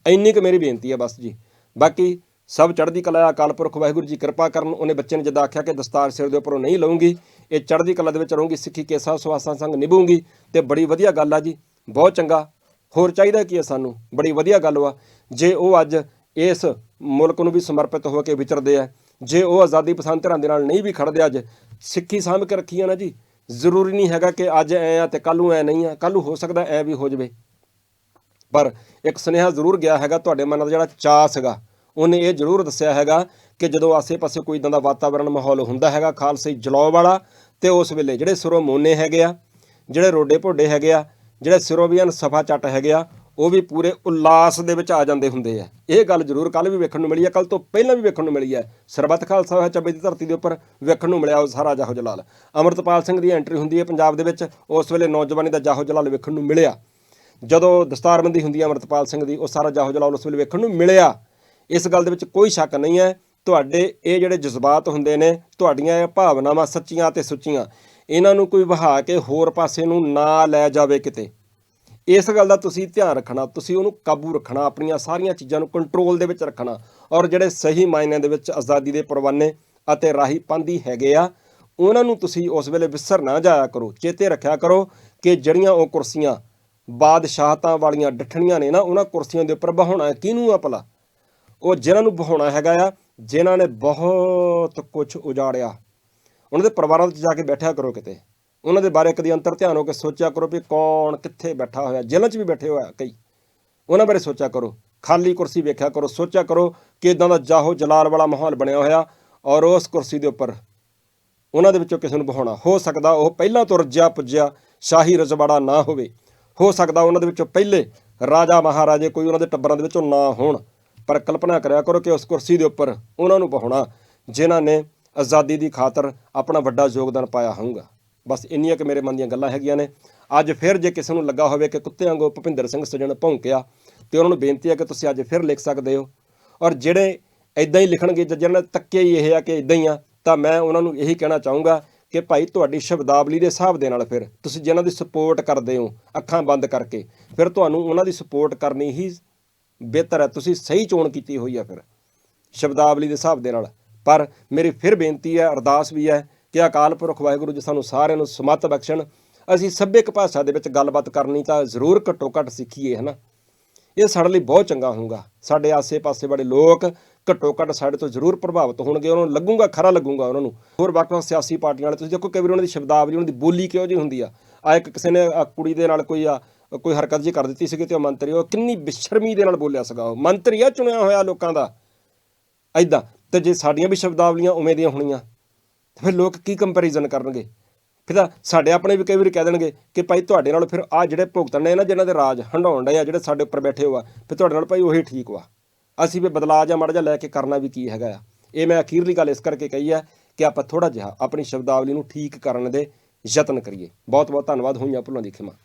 ਇੰਨੀ ਕੁ ਮੇਰੀ ਬੇਨਤੀ ਹੈ ਬਸ ਜੀ। ਬਾਕੀ ਸਭ ਚੜ੍ਹਦੀ ਕਲਾ ਅਕਾਲ ਪੁਰਖ ਵਾਹਿਗੁਰੂ ਜੀ, ਕਿਰਪਾ ਕਰਨ ਉਹਨੇ ਬੱਚੇ ਨੇ ਜਦ ਆਖਿਆ ਕਿ ਦਸਤਾਰ ਸਿਰ ਦੇ ਉੱਪਰੋਂ ਨਹੀਂ ਲਊਂਗੀ, ਇਹ ਚੜ੍ਹਦੀ ਕਲਾ ਦੇ ਵਿੱਚ ਰਹੂੰਗੀ, ਸਿੱਖੀ ਕੇਸਾ ਸੁਆਸਾਂ ਸੰਗ ਨਿਭੂੰਗੀ ਤੇ ਬੜੀ ਵਧੀਆ ਗੱਲ ਆ ਜੀ, ਬਹੁਤ ਚੰਗਾ। ਹੋਰ ਚਾਹੀਦਾ ਕੀ ਹੈ ਸਾਨੂੰ? ਬੜੀ ਵਧੀਆ ਗੱਲ ਵਾ। ਜੇ ਉਹ ਅੱਜ ਇਸ ਮੁਲਕ ਨੂੰ ਵੀ ਸਮਰਪਿਤ ਹੋ ਕੇ ਵਿਚਰਦੇ ਆ, ਜੇ ਉਹ ਆਜ਼ਾਦੀ ਪਸੰਦ ਧਿਰਾਂ ਦੇ ਨਾਲ ਨਹੀਂ ਵੀ ਖੜਦੇ ਅੱਜ, ਸਿੱਖੀ ਸਾਂਭ ਕੇ ਰੱਖੀ ਆ ਨਾ ਜੀ। ਜ਼ਰੂਰੀ ਨਹੀਂ ਹੈਗਾ ਕਿ ਅੱਜ ਐ ਆ ਤੇ ਕੱਲ ਨੂੰ ਐ ਨਹੀਂ ਆ ਕੱਲ ਨੂੰ ਹੋ ਸਕਦਾ ਐ ਵੀ ਹੋ ਜਵੇ। ਪਰ ਇੱਕ ਸੁਨੇਹਾ ਜ਼ਰੂਰ ਗਿਆ ਹੈਗਾ ਤੁਹਾਡੇ ਮਨ ਦਾ ਜਿਹੜਾ ਚਾਅ ਸੀਗਾ, ਉਹਨੇ ਇਹ ਜ਼ਰੂਰ ਦੱਸਿਆ ਹੈਗਾ ਕਿ ਜਦੋਂ ਆਸੇ-ਪਾਸੇ ਕੋਈ ਇਦਾਂ ਦਾ ਵਾਤਾਵਰਣ ਮਾਹੌਲ ਹੁੰਦਾ ਹੈਗਾ, ਖਾਲਸੇ ਜਲਾਉ ਵਾਲਾ, ਤੇ ਉਸ ਵੇਲੇ ਜਿਹੜੇ ਸਿਰੋਂ ਮੋਨੇ ਹੈਗੇ ਆ, ਜਿਹੜੇ ਰੋਡੇ ਭੋਡੇ ਹੈਗੇ ਆ, ਜਿਹੜੇ ਸਿਰੋਂ ਵੀ ਅਨ ਸਫਾ ਚੱਟ ਹੈਗੇ ਆ ਉਹ ਵੀ ਪੂਰੇ ਉਲਾਸ ਦੇ ਵਿੱਚ ਆ ਜਾਂਦੇ ਹੁੰਦੇ ਆ। ਇਹ ਗੱਲ ਜ਼ਰੂਰ ਕੱਲ ਵੀ ਵੇਖਣ ਨੂੰ ਮਿਲੀ ਹੈ ਕੱਲ ਤੋਂ ਪਹਿਲਾਂ ਵੀ ਵੇਖਣ ਨੂੰ ਮਿਲੀ ਹੈ ਸਰਬੱਤ ਖਾਲਸਾ ਹੋਇਆ, ਚੱਬੇ ਦੀ ਧਰਤੀ ਦੇ ਉੱਪਰ ਵੇਖਣ ਨੂੰ ਮਿਲਿਆ ਉਹ ਸਾਰਾ ਜਾਹੋ ਜਲਾਲ। ਅਮਰਤਪਾਲ ਸਿੰਘ ਦੀ ਐਂਟਰੀ ਹੁੰਦੀ ਹੈ ਪੰਜਾਬ ਦੇ ਵਿੱਚ, ਉਸ ਵੇਲੇ ਨੌਜਵਾਨੀ ਦਾ ਜਾਹੋ ਜਲਾਲ ਵੇਖਣ ਨੂੰ ਮਿਲਿਆ। ਜਦੋਂ ਦਸਤਾਰਬੰਦੀ ਹੁੰਦੀ ਹੈ ਅਮਰਤਪਾਲ ਸਿੰਘ ਦੀ, ਉਹ ਸਾਰਾ ਜਾਹੋ ਜਲਾਲ ਉਸ ਵੇਲੇ ਵੇਖਣ ਨੂੰ ਮਿਲਿਆ। ਇਸ ਗੱਲ ਦੇ ਵਿੱਚ ਕੋਈ ਸ਼ੱਕ ਨਹੀਂ ਹੈ, ਤੁਹਾਡੇ ਇਹ ਜਿਹੜੇ ਜਜ਼ਬਾਤ ਹੁੰਦੇ ਨੇ, ਤੁਹਾਡੀਆਂ ਇਹ ਭਾਵਨਾਵਾਂ ਸੱਚੀਆਂ ਤੇ ਸੁੱਚੀਆਂ, ਇਹਨਾਂ ਨੂੰ ਕੋਈ ਵਹਾ ਕੇ ਹੋਰ ਪਾਸੇ ਨੂੰ ਨਾ ਲੈ ਜਾਵੇ ਕਿਤੇ। ਇਸ ਗੱਲ ਦਾ ਤੁਸੀਂ ਧਿਆਨ ਰੱਖਣਾ, ਤੁਸੀਂ ਉਹਨੂੰ ਕਾਬੂ ਰੱਖਣਾ, ਆਪਣੀਆਂ ਸਾਰੀਆਂ ਚੀਜ਼ਾਂ ਨੂੰ ਕੰਟਰੋਲ ਦੇ ਵਿੱਚ ਰੱਖਣਾ। ਔਰ ਜਿਹੜੇ ਸਹੀ ਮਾਇਨਿਆਂ ਦੇ ਵਿੱਚ ਆਜ਼ਾਦੀ ਦੇ ਪਰਵਾਨੇ ਅਤੇ ਰਾਹੀ ਪੰਦੀ ਹੈਗੇ ਆ, ਉਹਨਾਂ ਨੂੰ ਤੁਸੀਂ ਉਸ ਵੇਲੇ ਵਿਸਰ ਨਾ ਜਾਇਆ ਕਰੋ। ਚੇਤੇ ਰੱਖਿਆ ਕਰੋ ਕਿ ਜਿਹੜੀਆਂ ਉਹ ਕੁਰਸੀਆਂ, ਬਾਦਸ਼ਾਹਤਾਂ ਵਾਲੀਆਂ ਡੱਠਣੀਆਂ ਨੇ ਨਾ, ਉਹਨਾਂ ਕੁਰਸੀਆਂ ਦੇ ਉੱਪਰ ਬਹਾਉਣਾ ਕਿਹਨੂੰ ਆ ਭਲਾ? ਉਹ ਜਿਹਨਾਂ ਨੂੰ ਬਹਾਉਣਾ ਹੈਗਾ ਆ, ਜਿਨ੍ਹਾਂ ਨੇ ਬਹੁਤ ਕੁਝ ਉਜਾੜਿਆ। ਉਹਨਾਂ ਦੇ ਪਰਿਵਾਰਾਂ ਵਿੱਚ ਜਾ ਕੇ ਬੈਠਿਆ ਕਰੋ ਕਿਤੇ। ਉਹਨਾਂ ਦੇ ਬਾਰੇ ਕਦੀ ਅੰਤਰ ਧਿਆਨ ਹੋ ਕੇ ਸੋਚਿਆ ਕਰੋ ਵੀ ਕੌਣ ਕਿੱਥੇ ਬੈਠਾ ਹੋਇਆ, ਜੇਲ੍ਹਾਂ 'ਚ ਵੀ ਬੈਠੇ ਹੋਇਆ ਕਈ। ਉਹਨਾਂ ਬਾਰੇ ਸੋਚਿਆ ਕਰੋ। ਖਾਲੀ ਕੁਰਸੀ ਵੇਖਿਆ ਕਰੋ, ਸੋਚਿਆ ਕਰੋ ਕਿ ਇਦਾਂ ਦਾ ਜਾਹੋ ਜਲਾਲ ਵਾਲਾ ਮਾਹੌਲ ਬਣਿਆ ਹੋਇਆ ਔਰ ਉਸ ਕੁਰਸੀ ਦੇ ਉੱਪਰ ਉਹਨਾਂ ਦੇ ਵਿੱਚੋਂ ਕਿਸੇ ਨੂੰ ਬਹਾਉਣਾ ਹੋ ਸਕਦਾ ਉਹ ਪਹਿਲਾਂ ਤੋਂ ਰੱਜਿਆ ਪੁੱਜਿਆ ਸ਼ਾਹੀ ਰਜਵਾੜਾ ਨਾ ਹੋਵੇ। ਹੋ ਸਕਦਾ ਉਹਨਾਂ ਦੇ ਵਿੱਚੋਂ ਪਹਿਲੇ ਰਾਜਾ ਮਹਾਰਾਜੇ ਕੋਈ ਉਹਨਾਂ ਦੇ ਟੱਬਰਾਂ ਦੇ ਵਿੱਚੋਂ ਨਾ ਹੋਣ। ਪਰ ਕਲਪਨਾ ਕਰਿਆ ਕਰੋ ਕਿ ਉਸ ਕੁਰਸੀ ਦੇ ਉੱਪਰ ਉਹਨਾਂ ਨੂੰ ਬਹਾਉਣਾ ਜਿਨ੍ਹਾਂ ਨੇ ਆਜ਼ਾਦੀ ਦੀ ਖਾਤਰ ਆਪਣਾ ਵੱਡਾ ਯੋਗਦਾਨ ਪਾਇਆ ਹੋਊਗਾ। ਬਸ ਇੰਨੀਆਂ ਕਿ ਮੇਰੇ ਮਨ ਦੀਆਂ ਗੱਲਾਂ ਹੈਗੀਆਂ ਨੇ। ਅੱਜ ਫਿਰ ਜੇ ਕਿਸੇ ਨੂੰ ਲੱਗਾ ਹੋਵੇ ਕਿ ਕੁੱਤੇ ਵਾਂਗੂ ਭੁਪਿੰਦਰ ਸਿੰਘ ਸਜਣ ਭੌਂਕਿਆ ਤੇ ਉਹਨਾਂ ਨੂੰ ਬੇਨਤੀ ਹੈ ਕਿ ਤੁਸੀਂ ਅੱਜ ਫਿਰ ਲਿਖ ਸਕਦੇ ਹੋ। ਔਰ ਜਿਹੜੇ ਇਦਾਂ ਹੀ ਲਿਖਣਗੇ, ਜਾਂ, ਜਿਹਨਾਂ ਨੇ ਤੱਕੇ ਹੀ ਇਹ ਆ ਕਿ ਇਦਾਂ ਹੀ ਆ, ਤਾਂ ਮੈਂ ਉਹਨਾਂ ਨੂੰ ਇਹੀ ਕਹਿਣਾ ਚਾਹੂੰਗਾ ਕਿ ਭਾਈ ਤੁਹਾਡੀ ਸ਼ਬਦਾਵਲੀ ਦੇ ਹਿਸਾਬ ਦੇ ਨਾਲ ਫਿਰ ਤੁਸੀਂ ਜਿਨ੍ਹਾਂ ਦੀ ਸਪੋਰਟ ਕਰਦੇ ਹੋ ਅੱਖਾਂ ਬੰਦ ਕਰਕੇ, ਫਿਰ ਤੁਹਾਨੂੰ ਉਹਨਾਂ ਦੀ ਸਪੋਰਟ ਕਰਨੀ ਹੀ ਬਿਹਤਰ ਹੈ। ਤੁਸੀਂ ਸਹੀ ਚੋਣ ਕੀਤੀ ਹੋਈ ਆ ਫਿਰ ਸ਼ਬਦਾਵਲੀ ਦੇ ਹਿਸਾਬ ਦੇ ਨਾਲ। ਪਰ ਮੇਰੀ ਫਿਰ ਬੇਨਤੀ ਹੈ, ਅਰਦਾਸ ਵੀ ਹੈ ਕਿ ਅਕਾਲ ਪੁਰਖ ਵਾਹਿਗੁਰੂ ਜੀ ਸਾਨੂੰ ਸਾਰਿਆਂ ਨੂੰ ਸਮਤ ਬਖਸ਼ਣ। ਅਸੀਂ ਸੱਭਿਅਕ ਭਾਸ਼ਾ ਦੇ ਵਿੱਚ ਗੱਲਬਾਤ ਕਰਨੀ ਤਾਂ ਜ਼ਰੂਰ ਘੱਟੋ ਘੱਟ ਸਿੱਖੀਏ, ਹਨਾ? ਇਹ ਸਾਡੇ ਲਈ ਬਹੁਤ ਚੰਗਾ ਹੋਊਗਾ। ਸਾਡੇ ਆਸੇ-ਪਾਸੇ ਵਾਲੇ ਲੋਕ ਘੱਟੋ ਘੱਟ ਸਾਡੇ ਤੋਂ ਜ਼ਰੂਰ ਪ੍ਰਭਾਵਿਤ ਹੋਣਗੇ, ਉਹਨਾਂ ਨੂੰ ਲੱਗੂਗਾ, ਖਰਾ ਲੱਗੂਗਾ ਉਹਨਾਂ ਨੂੰ। ਹੋਰ ਵੱਖ-ਵੱਖ ਸਿਆਸੀ ਪਾਰਟੀਆਂ ਵਾਲੇ ਤੁਸੀਂ ਦੇਖੋ, ਕਈ ਵਾਰ ਉਹਨਾਂ ਦੀ ਸ਼ਬਦਾਵਲੀ, ਉਹਨਾਂ ਦੀ ਬੋਲੀ ਕਿਉਂ ਜਿਹੀ ਹੁੰਦੀ ਆ? ਆ ਇੱਕ ਕਿਸੇ ਨੇ ਆਹ ਕੁੜੀ ਦੇ ਨਾਲ ਕੋਈ ਆ, ਕੋਈ ਹਰਕਤ ਜੀ ਕਰ ਦਿੱਤੀ ਸੀਗੀ ਤੇ ਉਹ ਮੰਤਰੀ, ਉਹ ਕਿੰਨੀ ਬੇਸ਼ਰਮੀ ਦੇ ਨਾਲ ਬੋਲਿਆ ਸੀਗਾ ਉਹ। ਮੰਤਰੀ ਆ ਚੁਣਿਆ ਹੋਇਆ ਲੋਕਾਂ ਦਾ। ਐਦਾਂ ਤੇ ਜੇ ਸਾਡੀਆਂ ਵੀ ਸ਼ਬਦਾਵਲੀਆਂ ਉਵੇਂ ਦੀਆਂ ਹੋਣੀਆਂ ਫਿਰ ਲੋਕ ਕੀ ਕੰਪੈਰੀਜ਼ਨ ਕਰਨਗੇ? ਫਿਰ ਤਾਂ ਸਾਡੇ ਆਪਣੇ ਵੀ ਕਈ ਵਾਰੀ ਕਹਿ ਦੇਣਗੇ ਕਿ ਭਾਈ ਤੁਹਾਡੇ ਨਾਲ ਫਿਰ ਆ ਜਿਹੜੇ ਭੁਗਤਣ ਨੇ ਨਾ, ਜਿਨ੍ਹਾਂ ਦੇ ਰਾਜ ਹੰਡਾਉਣ ਡਏ ਆ, ਜਿਹੜੇ ਸਾਡੇ ਉੱਪਰ ਬੈਠੇ ਹੋਆ ਫਿਰ ਤੁਹਾਡੇ ਨਾਲ ਭਾਈ ਉਹੀ ਠੀਕ ਵਾ। ਅਸੀਂ ਵੀ ਬਦਲਾਅ ਜਾਂ ਮੜ ਜਾ ਲੈ ਕੇ ਕਰਨਾ ਵੀ ਕੀ ਹੈਗਾ ਆ। ਇਹ ਮੈਂ ਅਖੀਰਲੀ ਗੱਲ ਇਸ ਕਰਕੇ ਕਹੀ ਹੈ ਕਿ ਆਪਾਂ ਥੋੜਾ ਜਿਹਾ ਆਪਣੀ ਸ਼ਬਦਾਵਲੀ ਨੂੰ ਠੀਕ ਕਰਨ ਦੇ ਯਤਨ ਕਰੀਏ। ਬਹੁਤ ਬਹੁਤ ਧੰਨਵਾਦ ਹੋਈਆਂ ਭੁੱਲਾਂ ਦੀ ਖਿਮਾ।